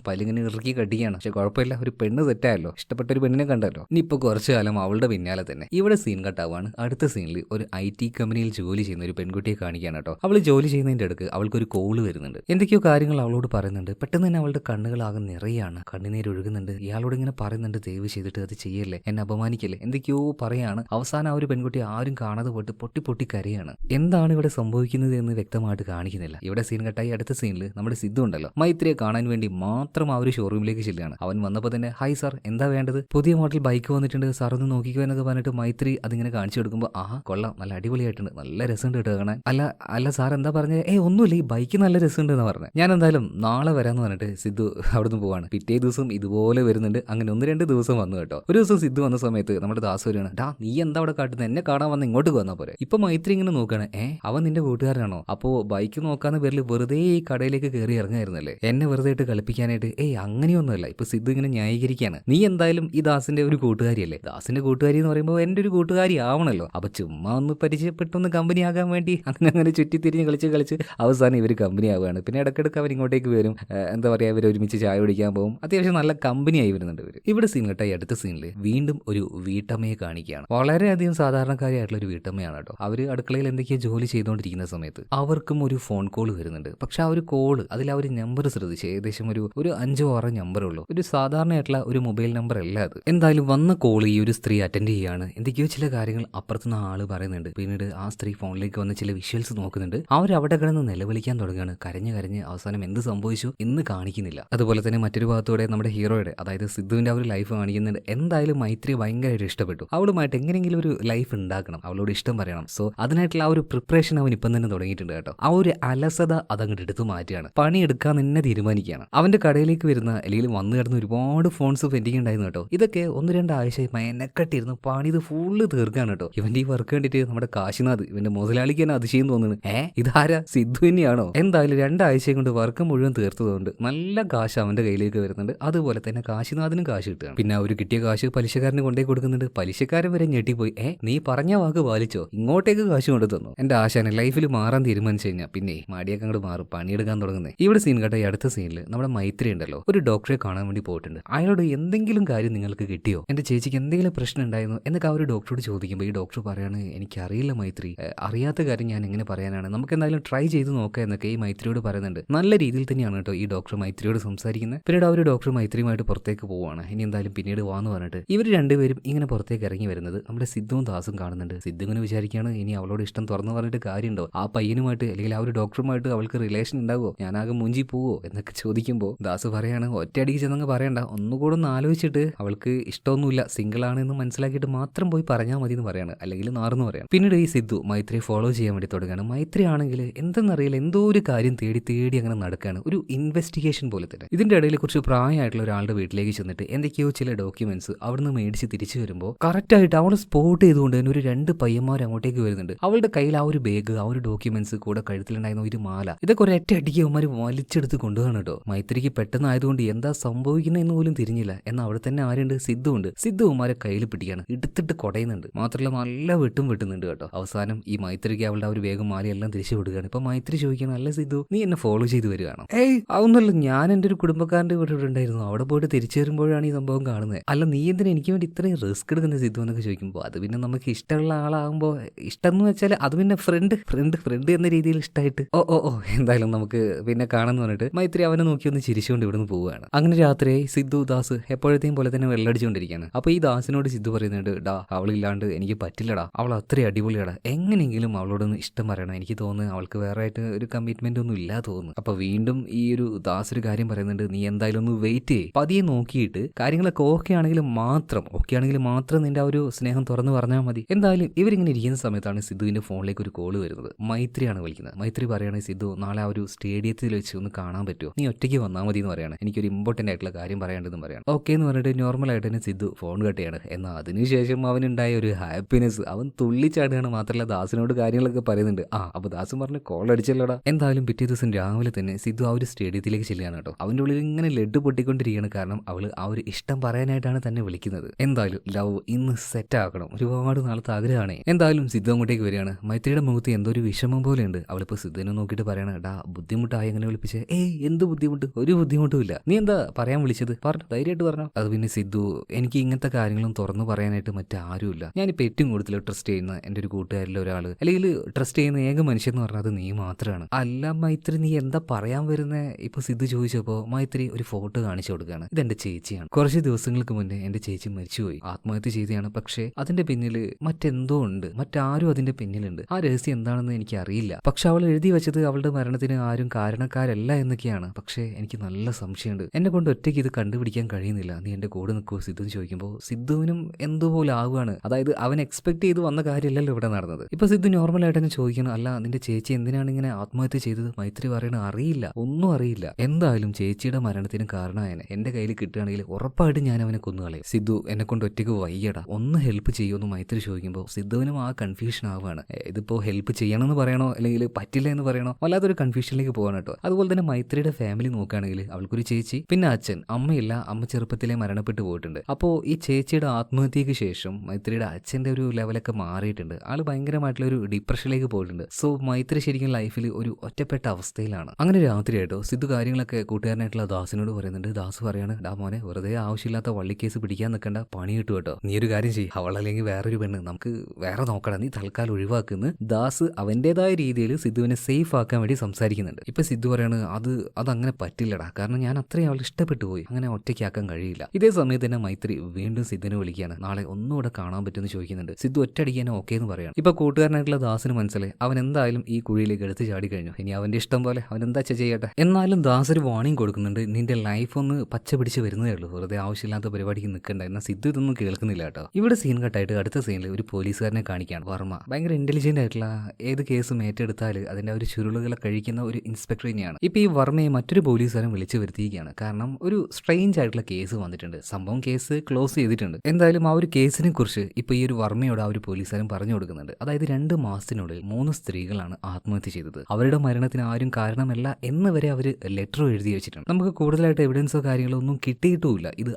പല്ലിങ്ങനെ ഇറുക്കി കടിക്കുകയാണ്. പക്ഷെ കുഴപ്പമില്ല. ഒരു പെണ്ണ് സെറ്റായല്ലോ. ഇഷ്ടപ്പെട്ട ഒരു പെണ്ണിനെ കണ്ടല്ലോ. ഇനി ഇപ്പൊ കുറച്ചു കാലം അവളുടെ പിന്നാലെ തന്നെ. ഇവിടെ സീൻ കട്ടാവാണ് അടുത്ത സീനിൽ ഒരു ഐ ടി കമ്പനിയിൽ ജോലി ചെയ്യുന്ന ഒരു പെൺകുട്ടിയെ കാണിക്കുകയാണ് കേട്ടോ. അവൾ ജോലി ചെയ്യുന്നതിന്റെ അടുക്ക് അവൾക്ക് ഒരു കോൾ വരുന്നുണ്ട്. എന്തൊക്കെയോ കാര്യങ്ങൾ അവളോട് പറയുന്നുണ്ട്. പെട്ടെന്ന് തന്നെ അവളുടെ കണ്ണുകളാകെ നിറയാണ്. കണ്ണുനീരൊഴുകുന്നുണ്ട് ഇയാളോട് ഇങ്ങനെ പറയുന്നുണ്ട്. ദയവ് ചെയ്തിട്ട് അത് ചെയ്യല്ലേ? എന്നെ അപമാനിക്കല്ലേ? എന്തൊക്കെയോ പറയാണ്. അവസാനം ആ ഒരു പെൺകുട്ടി ആരും കാണാതെ പോയിട്ട് പൊട്ടി പൊട്ടി കരയാണ്. എന്താണ് ഇവിടെ സംഭവിക്കുന്നത് എന്ന് വ്യക്തമായിട്ട് കാണിക്കുന്നില്ല. ഇവിടെ സീൻ കട്ടായി അടുത്ത സീനിൽ നമ്മുടെ സിദ്ധു ഉണ്ടല്ലോ. മൈത്രിയെ കാണാൻ വേണ്ടി മാത്രം ആ ഒരു ഷോറൂമിലേക്ക് ചെല്ലുകയാണ്. അവൻ വന്നപ്പോൾ തന്നെ ഹൈ സാർ എന്താ വേണ്ടത്? പുതിയ മോഡൽ ബൈക്ക് വന്നിട്ടുണ്ട്. സാർ ഒന്ന് നോക്കിക്കോ എന്നൊക്കെ പറഞ്ഞിട്ട് മൈത്രി അതിങ്ങനെ കാണിച്ചു കൊടുക്കുമ്പോൾ ആ കൊള്ളാം. നല്ല അടിപൊളിയായിട്ടുണ്ട്. നല്ല രസമുണ്ട് കേട്ടോ കാണാൻ. അല്ല അല്ല സാർ എന്താ പറഞ്ഞത് ഏ ഒന്നുമില്ല. ഈ ബൈക്ക് നല്ല രസമുണ്ട് എന്ന് പറഞ്ഞത് ഞാൻ എന്തായാലും നാളെ വരാന്ന് പറഞ്ഞിട്ട് സിദ്ധു അവിടുന്ന് പോവാണ്. പിറ്റേ ദിവസം ഇതുപോലെ വരുന്നുണ്ട്. അങ്ങനെ ഒന്ന് രണ്ട് ദിവസം വന്നു കേട്ടോ. ഒരു ദിവസം സിദ്ധു വന്ന സമയത്ത് നമ്മുടെ ദാസ് ഡാ നീ എന്താ അവിടെ കാട്ടുന്നത് എന്നെ കാണാൻ വന്ന് ഇങ്ങോട്ട് വന്നാൽ പോരെ. ഇപ്പൊ മൈത്രി ഇങ്ങനെ നോക്കുകയാണ് ഏ അവൻ നിന്റെ കൂട്ടുകാരനാണോ അപ്പോ ബൈക്ക് നോക്കാന്ന് പേരിൽ വെറുതെ ഈ കടയിലേക്ക് കയറി ഇറങ്ങായിരുന്നല്ലേ? എന്നെ വെറുതെ ഇട്ട് കളിപ്പിക്കാനായിട്ട്? ഏയ് അങ്ങനെയൊന്നുമല്ല. ഇപ്പൊ സിദ്ധു ഇങ്ങനെ ന്യായീകരിക്കാണ്. നീ എന്തായാലും ഈ ദാസിന്റെ ഒരു കൂട്ടുകാരിയല്ലേ? ദാസിന്റെ കൂട്ടുകാരി എന്ന് പറയുമ്പോൾ എന്റെ ഒരു കൂട്ടുകാരി ആവണല്ലോ. അപ്പൊ ചുമ്മാ ഒന്ന് പരിചയപ്പെട്ടൊന്ന് കമ്പനി ആകാൻ വേണ്ടി അങ്ങനെ അങ്ങനെ ചുറ്റി തിരിഞ്ഞ് കളിച്ച് കളിച്ച് അവസാനം ഇവർ കമ്പനി ആവുകയാണ്. പിന്നെ ഇടയ്ക്കിടയ്ക്ക് അവർ ഇങ്ങോട്ടേക്ക് വരും. എന്താ പറയാ ഇവർ ഒരുമിച്ച് ചായ കുടിക്കാൻ പോകും അത്യാവശ്യം നല്ല കമ്പനി ആയി വരുന്നുണ്ട് ഇവർ ഇവിടെ സീൻ കേട്ടോ ഈ അടുത്ത സീനിൽ വീണ്ടും ഒരു വീട്ടമ്മയെ കാണിക്കുകയാണ്. വളരെയധികം സാധാരണക്കാരിയായിട്ടുള്ള ഒരു വീട്ടമ്മയാണ് കേട്ടോ. അവർ അടുക്കളയിൽ എന്തൊക്കെയോ ജോലി ചെയ്തുകൊണ്ടിരിക്കുന്ന സമയത്ത് അവർക്കും ഒരു ഫോൺ കോൾ വരുന്നുണ്ട്. പക്ഷെ ആ ഒരു കോൾ അതിൽ ആ ഒരു നമ്പർ ശ്രദ്ധിച്ച് ഏകദേശം ഒരു ഒരു അഞ്ചോ ആറോ നമ്പറേ ഉള്ളൂ. ഒരു സാധാരണയായിട്ടുള്ള ഒരു മൊബൈൽ നമ്പർ അല്ല അത്. എന്തായാലും വന്ന കോൾ ഈ ഒരു സ്ത്രീ അറ്റൻഡ് ചെയ്യുകയാണ് എന്തൊക്കെയോ ചില കാര്യങ്ങൾ അപ്പുറത്തുനിന്ന് ആൾ പറയുന്നുണ്ട്. പിന്നീട് ആ സ്ത്രീ ഫോണിലേക്ക് വന്ന ചില വിഷ്വൽസ് നോക്കുന്നുണ്ട്. അവർ അവിടെ കിടന്ന് നിലവിളിക്കാൻ തുടങ്ങുകയാണ്. കരഞ്ഞ് കരഞ്ഞ് അവസാനം എന്ത് സംഭവിച്ചു എന്ന് കാണിക്കുന്നില്ല. അതുപോലെ തന്നെ മറ്റൊരു ഭാഗത്തൂടെ നമ്മുടെ ഹീറോയുടെ അതായത് സിദ്ധുവിന്റെ ആ ഒരു ലൈഫ് കാണിക്കുന്നുണ്ട്. എന്തായാലും മൈത്രി ഭയങ്കരമായിട്ട് ഇഷ്ടപ്പെട്ടു. അവളുമായിട്ട് എങ്ങനെയെങ്കിലും ഒരു ലൈഫ് ഉണ്ടാക്കണം. അവളോട് ഇഷ്ടം പറയണം. സോ അതിനായിട്ടുള്ള ആ ഒരു പ്രിപ്പറേഷൻ അവൻ ഇപ്പം തന്നെ തുടങ്ങിയിട്ടുണ്ട് കേട്ടോ. ആ ഒരു അലസത അതങ്ങോട്ട് എടുത്തു മാറ്റിയാണ് പണിയെടുക്കാൻ തന്നെ തീരുമാനിക്കുകയാണ്. അവന്റെ കടയിലേക്ക് വരുന്ന അല്ലെങ്കിൽ വന്നു കിടന്ന് ഒരുപാട് ഫോൺസ് പെൻഡിങ് ഉണ്ടായിരുന്നു കേട്ടോ. ഇതൊക്കെ ഒന്ന് രണ്ടാഴ്ച മെനക്കെട്ടിരുന്നു. പണി ഇത് ഫുള്ള് തീർക്കാണ് കേട്ടോ. ഇവന്റെ ഈ വർക്ക് കണ്ടിട്ട് നമ്മുടെ കാശിനാഥ് ഇവന്റെ മുതലാളിക്ക് തന്നെ അതിശയം തോന്നുന്നു. ഏ ഇതാരാ? സിദ്ധു തന്നെയാണോ? എന്തായാലും രണ്ടാഴ്ച കൊണ്ട് വർക്ക് മുഴുവൻ തീർത്തതുകൊണ്ട് നല്ല കാശ് അവന്റെ കയ്യിലേക്ക് വരുന്നുണ്ട്. അതുപോലെ തന്നെ കാശിനാഥിനും കാശ് കിട്ടുകയാണ്. പിന്നെ അവർ കിട്ടിയ കാശ് പലിശക്കാരന് കൊണ്ടേ കൊടുക്കുന്നുണ്ട്. പലിശക്കാരൻ വരെ ഞെട്ടിപ്പോയി. ഏ നീ പറഞ്ഞ വാക്ക് പാലിച്ചോ? ഇങ്ങോട്ടേക്ക് കാശ് കൊണ്ടു തന്നു എന്റെ ആശാന ലൈഫിൽ മാറാൻ തീരുമാനിച്ചു കഴിഞ്ഞാൽ പിന്നെ മടിയൊക്കെ അങ്ങോട്ട് മാറും. പണിയെടുക്കാൻ തുടങ്ങുന്നത് ഇവിടെ സീൻ കേട്ട ഈ അടുത്ത സീനിൽ നമ്മുടെ മൈത്രി ഉണ്ടല്ലോ. ഒരു ഡോക്ടറെ കാണാൻ വേണ്ടി പോയിട്ടുണ്ട്. അയാളോട് എന്തെങ്കിലും കാര്യം നിങ്ങൾക്ക് കിട്ടിയോ? എന്റെ ചേച്ചിക്ക് എന്തെങ്കിലും പ്രശ്നം ഉണ്ടായിരുന്നു? എന്നൊക്കെ ആ ഒരു ഡോക്ടറോട് ചോദിക്കുമ്പോൾ ഈ ഡോക്ടർ പറയാണ് എനിക്കറിയില്ല മൈത്രി. അറിയാത്ത കാര്യം ഞാൻ എങ്ങനെ പറയാനാണ്? നമുക്ക് എന്തായാലും ട്രൈ ചെയ്ത് നോക്കാം എന്നൊക്കെ ഈ മൈത്രിയോട് പറയുന്നുണ്ട്. നല്ല രീതിയിൽ തന്നെയാണ് കേട്ടോ ഈ ഡോക്ടർ മൈത്രിയോട് സംസാരിക്കുന്നത് പിന്നീട് ആ ഒരു ഡോക്ടർ മൈത്രിയുമായിട്ട് പുറത്തേക്ക് പോവുകയാണ് ഇനി എന്തായാലും പിന്നീട് വാന്ന് പറഞ്ഞിട്ട് ഇവർ രണ്ടുപേരും ഇങ്ങനെ പുറത്തേക്ക് ഇറങ്ങി വരുന്നത് നമ്മുടെ സിദ്ധുവും ദാസും കാണുന്നുണ്ട്. സിദ്ധു ഇങ്ങനെ വിചാരിക്കുകയാണ് ഇനി അവളോട് ഇഷ്ടം തുറന്നു പറഞ്ഞിട്ട് കാര്യമുണ്ടോ? ആ പയ്യനുമായിട്ട് അല്ലെങ്കിൽ ആ ഒരു ഡോക്ടറുമായിട്ട് അവൾക്ക് റിലേഷൻ ഉണ്ടാവോ ഞാനാകെ മുഞ്ചി പോവോ എന്നൊക്കെ ചോദിക്കുമ്പോൾ ദാസ് പറയാണ് ഒറ്റയടിക്ക് ചെന്നങ്ങ് പറയണ്ട. ഒന്നുകൂടെ ഒന്ന് ആലോചിച്ചിട്ട് അവൾക്ക് ഇഷ്ടമൊന്നുമില്ല. സിംഗിൾ ആണെന്ന് മനസ്സിലാക്കിയിട്ട് മാത്രം പോയി പറഞ്ഞാൽ മതി എന്ന് പറയാണ്. അല്ലെങ്കിൽ നാർന്ന് പറയാം പിന്നീട് ഈ സിദ്ധു മൈത്രി ഫോളോ ചെയ്യാൻ വേണ്ടി തുടങ്ങുകയാണ്. മൈത്രി ആണെങ്കിൽ എന്തെന്നറിയില്ല എന്തോ ഒരു കാര്യം തേടി തേടി അങ്ങനെ നടക്കുകയാണ്. ഒരു ഇൻവെസ്റ്റിഗേഷൻ പോലെ തന്നെ. ഇതിന്റെ ഇടയിൽ കുറച്ച് പ്രായമായിട്ടുള്ള ഒരാളുടെ വീട്ടിലേക്ക് ചെന്നിട്ട് എന്തൊക്കെയോ ചില ഡോക്യുമെന്റ്സ് അവിടുന്ന് മേടിച്ച് തിരിച്ചു വരുമ്പോൾ കറക്റ്റ് ആയിട്ട് അവളെ സ്പോട്ട് ചെയ്തുകൊണ്ട് തന്നെ ഒരു രണ്ട് പയ്യന്മാർ അങ്ങോട്ടേക്ക് വരുന്നുണ്ട്. അവളുടെ കയ്യിൽ ആ ഒരു ബാഗ് ആ ഒരു ഡോക്യുമെന്റ്സ് കൂടെ കഴുത്തിലുണ്ടായിരുന്ന ഒരു മാല. ഇതൊക്കെ ഒരു ഒറ്റ അടിക്ക് അവന്മാർ വലിച്ചെടുത്ത് കൊണ്ടുപോകണം കേട്ടോ. മൈത്രിക്ക് പെട്ടെന്ന് ആയതുകൊണ്ട് എന്താ സംഭവിക്കുന്നത് എന്ന് പോലും തിരിഞ്ഞില്ല. എന്നാൽ അവിടെ തന്നെ ആരുണ്ട്? സിദ്ധു ഉണ്ട്. സിദ്ധു അവന്മാരെ കയ്യിൽ പിടിക്കുകയാണ്. എടുത്തിട്ട് കുടയുന്നുണ്ട്. മാത്രമല്ല നല്ല വെട്ടും വെട്ടുന്നുണ്ട് കേട്ടോ. അവസാനം ഈ മൈത്രിക്ക് അവളുടെ ആ ഒരു വേഗം മാലയെല്ലാം തിരിച്ചു വിടുകയാണ് ഇപ്പൊ മൈത്രി ചോദിക്കണം അല്ല സിദ്ധു നീ എന്നെ ഫോളോ ചെയ്ത് വരികയാണോ? ഏയ് അതൊന്നുമല്ല. ഞാൻ എന്റെ ഒരു കുടുംബക്കാരന്റെ വീട്ടിൽ ഉണ്ടായിരുന്നു. അവിടെ പോയിട്ട് തിരിച്ചു വരുമ്പോഴാണ് ഈ സംഭവം കാണുന്നത്. അല്ല നീ എന്തിനാ എനിക്ക് വേണ്ടി ഇത്രയും റിസ്ക് എടുക്കുന്ന സിദ്ധു എന്നൊക്കെ ചോദിക്കുമ്പോൾ അത് പിന്നെ നമുക്ക് ഇഷ്ടമുള്ള ആളാകുമ്പോൾ ഇഷ്ടം എന്ന് വെച്ചാൽ അത് പിന്നെ ഫ്രണ്ട് ഫ്രണ്ട് ഫ്രണ്ട് എന്ന രീതിയിൽ ഇഷ്ടമായിട്ട് ഓ ഓ ഓ എന്തായാലും നമുക്ക് പിന്നെ കാണാന്ന് പറഞ്ഞിട്ട് മൈത്രി അവനെ നോക്കി ഒന്ന് ചിരിച്ചുകൊണ്ട് ഇവിടുന്ന് പോവുകയാണ്. അങ്ങനെ രാത്രി സിദ്ധു ദാസ് എപ്പോഴത്തെയും പോലെ തന്നെ വെള്ളടിച്ചുകൊണ്ടിരിക്കുകയാണ്. അപ്പോൾ ഈ ദാസിനോട് സിദ്ധു പറയുന്നുണ്ട് ഡാ അവളില്ലാണ്ട് എനിക്ക് പറ്റില്ലടാ. അവൾ അത്രയും അടിപൊളിയാടാ. എങ്ങനെയെങ്കിലും അവളോടൊന്ന് ഇഷ്ടം പറയണം. എനിക്ക് തോന്നുന്നു അവൾക്ക് വേറെ ആയിട്ട് ഒരു കമ്മിറ്റ്മെന്റ് ഒന്നും ഇല്ല തോന്നുന്നു. അപ്പോൾ വീണ്ടും ഈ ഒരു ദാസ് ഒരു കാര്യം പറയുന്നുണ്ട് നീ എന്തായാലും ഒന്ന് വെയിറ്റ് ചെയ്യ്. പതിയെ നോക്കിയിട്ട് കാര്യങ്ങളൊക്കെ ഓക്കെ ആണെങ്കിൽ മാത്രം ഓക്കെ ആണെങ്കിൽ മാത്രം നിന്റെ ആ ഒരു സ്നേഹം തുറന്നു പറഞ്ഞാൽ മതി. എന്തായാലും ഇവരിങ്ങനെ ഇരിക്കുന്ന സമയത്താണ് സിദ്ധുവിന്റെ ഫോണിലേക്ക് ഒരു കോൾ വരുന്നത്. മൈത്രിയാണ് വിളിക്കുന്നത്. മൈത്രി പറയുകയാണ് സിദ്ധു നാളെ ആ ഒരു സ്റ്റേഡിയത്തിൽ വെച്ച് ഒന്ന് കാണാൻ പറ്റുമോ? നീ ഒറ്റയ്ക്ക് വന്നാൽ മതി എന്ന് പറയാണ് എനിക്കൊരു ഇമ്പോർട്ടന്റ് ആയിട്ടുള്ള കാര്യം പറയാണ്ടെന്ന് പറയാണ് ഓക്കെ എന്ന് പറഞ്ഞിട്ട് നോർമൽ ആയിട്ട് തന്നെ സിദ്ധു ഫോൺ കട്ടിയാണ് എന്നാൽ അതിനുശേഷം അവനുണ്ടായ ഒരു ഹാപ്പിനെസ് അവൻ തുള്ളിച്ചാടുകയാണ് മാത്രമല്ല ദാസിനോട് കാര്യങ്ങളൊക്കെ പറയുന്നുണ്ട്. ആ അപ്പോൾ ദാസും പറഞ്ഞ് കോൾ അടിച്ചല്ലോടാ. എന്തായാലും പിറ്റേ ദിവസം രാവിലെ തന്നെ സിദ്ധു ആ ഒരു സ്റ്റേഡിയത്തിലേക്ക് ചെല്ലുകയാണ് കേട്ടോ. അവന്റെ ഉള്ളിൽ ഇങ്ങനെ ലഡ് പൊട്ടിക്കൊണ്ടിരിക്കുകയാണ്. കാരണം അവൾ ആ ഒരു ഇഷ്ടം പറയാനായിട്ടാണ് തന്നെ വിളിക്കുന്നത്? എന്തായാലും ലവ് ഇന്ന് സെറ്റ് ആക്കണം ഒരുപാട് നാളത്തെ ആഗ്രഹമാണ്. എന്തായാലും സിദ്ധു അങ്ങോട്ടേക്ക് വരികയാണ്. മൈത്രിയുടെ മുഖത്ത് എന്തോ ഒരു വിഷമം പോലെയുണ്ട്. അവളിപ്പോ സിദ്ധുവിനെ നോക്കിയിട്ട് പറയണ ഡാ ബുദ്ധിമുട്ടായി എങ്ങനെ വിളിപ്പിച്ച്. ഏയ് എന്ത് ബുദ്ധിമുട്ട്? ഒരു ബുദ്ധിമുട്ടും ഇല്ല. നീ എന്താ പറയാൻ വിളിച്ചത്? പറഞ്ഞു ധൈര്യമായിട്ട് പറഞ്ഞു. അത് പിന്നെ സിദ്ധു എനിക്ക് ഇങ്ങനത്തെ കാര്യങ്ങളും തുറന്നു പറയാനായിട്ട് മറ്റാരുമില്ല. ഞാനിപ്പോൾ ഏറ്റവും കൂടുതൽ ട്രസ്റ്റ് ചെയ്യുന്ന എന്റെ ഒരു കൂട്ടുകാരിലെ ഒരാൾ അല്ലെങ്കിൽ ട്രസ്റ്റ് ചെയ്യുന്ന ഏക മനുഷ്യൻ എന്ന് പറഞ്ഞാൽ അത് നീ മാത്രമാണ് അല്ല മൈത്രി നീ എന്താ പറയാൻ വരുന്നത് ഇപ്പൊ സിദ്ധു ചോദിച്ചപ്പോൾ മൈത്രി ഒരു ഫോട്ടോ കാണിച്ചു കൊടുക്കുകയാണ്. ഇതെന്റെ ചേച്ചിയാണ്. കുറച്ച് ദിവസങ്ങൾക്ക് എന്റെ ചേച്ചി മരിച്ചുപോയി. ആത്മഹത്യ ചെയ്തതാണ് പക്ഷേ അതിന്റെ പിന്നിൽ മറ്റെന്തോ ഉണ്ട്. മറ്റാരും അതിന്റെ പിന്നിലുണ്ട്. ആ രഹസ്യം എന്താണെന്ന് എനിക്ക് അറിയില്ല പക്ഷെ അവൾ എഴുതി വെച്ചത് അവളുടെ മരണത്തിന് ആരും കാരണക്കാരല്ല എന്നൊക്കെയാണ്. പക്ഷേ എനിക്ക് നല്ല സംശയമുണ്ട്. എന്നെ കൊണ്ട് ഒറ്റയ്ക്ക് ഇത് കണ്ടുപിടിക്കാൻ കഴിയുന്നില്ല. നീ എന്റെ കൂടെ നിൽക്കുമോ സിദ്ധു എന്ന് ചോദിക്കുമ്പോൾ സിദ്ധുവിനും എന്തുപോലെ ആവുകയാണ്? അതായത് അവൻ എക്സ്പെക്ട് ചെയ്ത് വന്ന കാര്യമല്ലല്ലോ ഇവിടെ നടന്നത്. ഇപ്പൊ സിദ്ധു നോർമൽ ആയിട്ട് തന്നെ ചോദിക്കണം. അല്ല നിന്റെ ചേച്ചി എന്തിനാണ് ഇങ്ങനെ ആത്മഹത്യ ചെയ്തത്? മൈത്രി പറയണ അറിയില്ല. ഒന്നും അറിയില്ല. എന്തായാലും ചേച്ചിയുടെ മരണത്തിന് കാരണമായനെ എന്റെ കയ്യിൽ കിട്ടുകയാണെങ്കിൽ ഉറപ്പായിട്ടും ഞാൻ അവനെ കൊന്നുകളയും സിദ്ധു എന്നെ കൊണ്ട് ഒറ്റയ്ക്ക് വയ്യടാ. ഒന്ന് ഹെൽപ്പ് ചെയ്യുമെന്ന് മൈത്രി ചോദിക്കുമ്പോൾ സിദ്ധുവിനും ആ കൺഫ്യൂഷൻ ആവുകയാണ്. ഇതിപ്പോൾ ഹെൽപ്പ് ചെയ്യണമെന്ന് പറയണോ? അല്ലെങ്കിൽ പറ്റില്ല എന്ന് പറയണോ? വല്ലാത്തൊരു കൺഫ്യൂഷനിലേക്ക് പോകാൻ കേട്ടോ. അതുപോലെ തന്നെ മൈത്രിയുടെ ഫാമിലി നോക്കുകയാണെങ്കിൽ അവൾക്കൊരു ചേച്ചി പിന്നെ അച്ഛൻ. അമ്മയില്ല അമ്മ ചെറുപ്പത്തിലെ മരണപ്പെട്ടു പോയിട്ടുണ്ട്. അപ്പോൾ ഈ ചേച്ചിയുടെ ആത്മഹത്യക്ക് ശേഷം മൈത്രിയുടെ അച്ഛന്റെ ഒരു ലെവലൊക്കെ മാറിയിട്ടുണ്ട്. ആൾ ഭയങ്കരമായിട്ടുള്ള ഒരു ഡിപ്രഷനിലേക്ക് പോയിട്ടുണ്ട്. സോ മൈത്രി ശരിക്കും ലൈഫിൽ ഒരു ഒറ്റപ്പെട്ട അവസ്ഥയിലാണ്. അങ്ങനെ രാത്രിയായിട്ടോ സിദ്ധു കാര്യങ്ങളൊക്കെ കൂട്ടുകാരനായിട്ടുള്ള ദാസിനോട് പറയുന്നുണ്ട്. ദാസ് പറയാണ് ഡാ മോനെ വെറുതെ ആവശ്യമില്ലാത്ത വള്ളിക്കേസ് പിടിക്കാൻ നിൽക്കണ്ട പണി കിട്ടും കേട്ടോ. നീ ഒരു കാര്യം ചെയ്യും. അവളല്ലെങ്കിൽ വേറൊരു പെണ്ണ്. നമുക്ക് വേറെ നോക്കണം നീ തൽക്കാലം ഒഴിവാക്കുന്നു. ദാസ് അവന്റെതായ രീതിയിൽ സിദ്ധുവിനെ സേഫ് ആക്കാൻ വേണ്ടി സംസാരിക്കുന്നുണ്ട്. ഇപ്പൊ സിദ്ധു പറയാണ് അത് അതങ്ങനെ പറ്റില്ലടാ. കാരണം ഞാൻ അത്രയും അവൾ ഇഷ്ടപ്പെട്ടു പോയി. അങ്ങനെ ഒറ്റയ്ക്കാക്കാൻ കഴിയില്ല. ഇതേ സമയത്ത് തന്നെ മൈത്രി വീണ്ടും സിദ്ധുവിനെ വിളിക്കുകയാണ്. നാളെ ഒന്നുകൂടെ കാണാൻ പറ്റുമെന്ന് ചോദിക്കുന്നുണ്ട്. സിദ്ധു ഒറ്റയടിക്കാൻ ഓക്കെ എന്ന് പറയാണ്. ഇപ്പൊ കൂട്ടുകാരനായിട്ടുള്ള ദാസിന് മനസ്സിലായി. അവൻ എന്തായാലും ഈ കുഴിയിലേക്ക് എടുത്ത് ചാടി കഴിഞ്ഞു. ഇനി അവന്റെ ഇഷ്ടം പോലെ അവൻ എന്താ ചെയ്യട്ടെ? എന്നാലും ദാസ് ഒരു വാണിംഗ് കൊടുക്കുന്നുണ്ട്. നിന്റെ ലൈഫ് ഒന്ന് പച്ച പിടിച്ച് വരുന്നതേ ഉള്ളൂ. വെറുതെ ആവശ്യമില്ലാത്ത പരിപാടിക്ക് നിൽക്കണ്ട എന്നാൽ സിദ്ധു ഇതൊന്നും കേൾക്കുന്നില്ല കേട്ടോ. ഇവിടെ സീൻ കട്ടായിട്ട് അടുത്ത സീനിൽ ഒരു പോലീസുകാരനെ കാണിക്കുകയാണ് വർമ്മ. ഭയങ്കര ഇന്റലിജന്റ് ആയിട്ടുള്ള ഏത് കേസും ഏറ്റെടുത്താൽ അതിന്റെ ഒരു ചുരുളുകളെ കഴിക്കുന്ന ഒരു ഇൻസ്പെക്ടർ തന്നെയാണ്. ഇപ്പൊ ഈ വർമ്മയെ മറ്റൊരു പോലീസുകാരൻ വിളിച്ചു വരുത്തിയിരിക്കുകയാണ്. കാരണം ഒരു സ്ട്രെയിഞ്ച് ആയിട്ടുള്ള കേസ് വന്നിട്ടുണ്ട്. സംഭവം കേസ് ക്ലോസ് ചെയ്തിട്ടുണ്ട്. എന്തായാലും ആ ഒരു കേസിനെ കുറിച്ച് ഇപ്പൊ ഈ ഒരു വർമ്മയോട് ആ ഒരു പോലീസുകാരൻ പറഞ്ഞു കൊടുക്കുന്നുണ്ട്. അതായത് രണ്ട് മാസത്തിനുള്ളിൽ മൂന്ന് സ്ത്രീകളാണ് ആത്മഹത്യ ചെയ്തത്. അവരുടെ മരണത്തിന് ആരും കാരണമല്ല എന്ന് വരെ അവർ ലെറ്റർ എഴുതി വെച്ചിട്ടുണ്ട്. നമുക്ക് കൂടുതലായിട്ട് എവിഡൻസോ കാര്യങ്ങളോ ഒന്നും കിട്ടിയിട്ടുമില്ല. ഇത്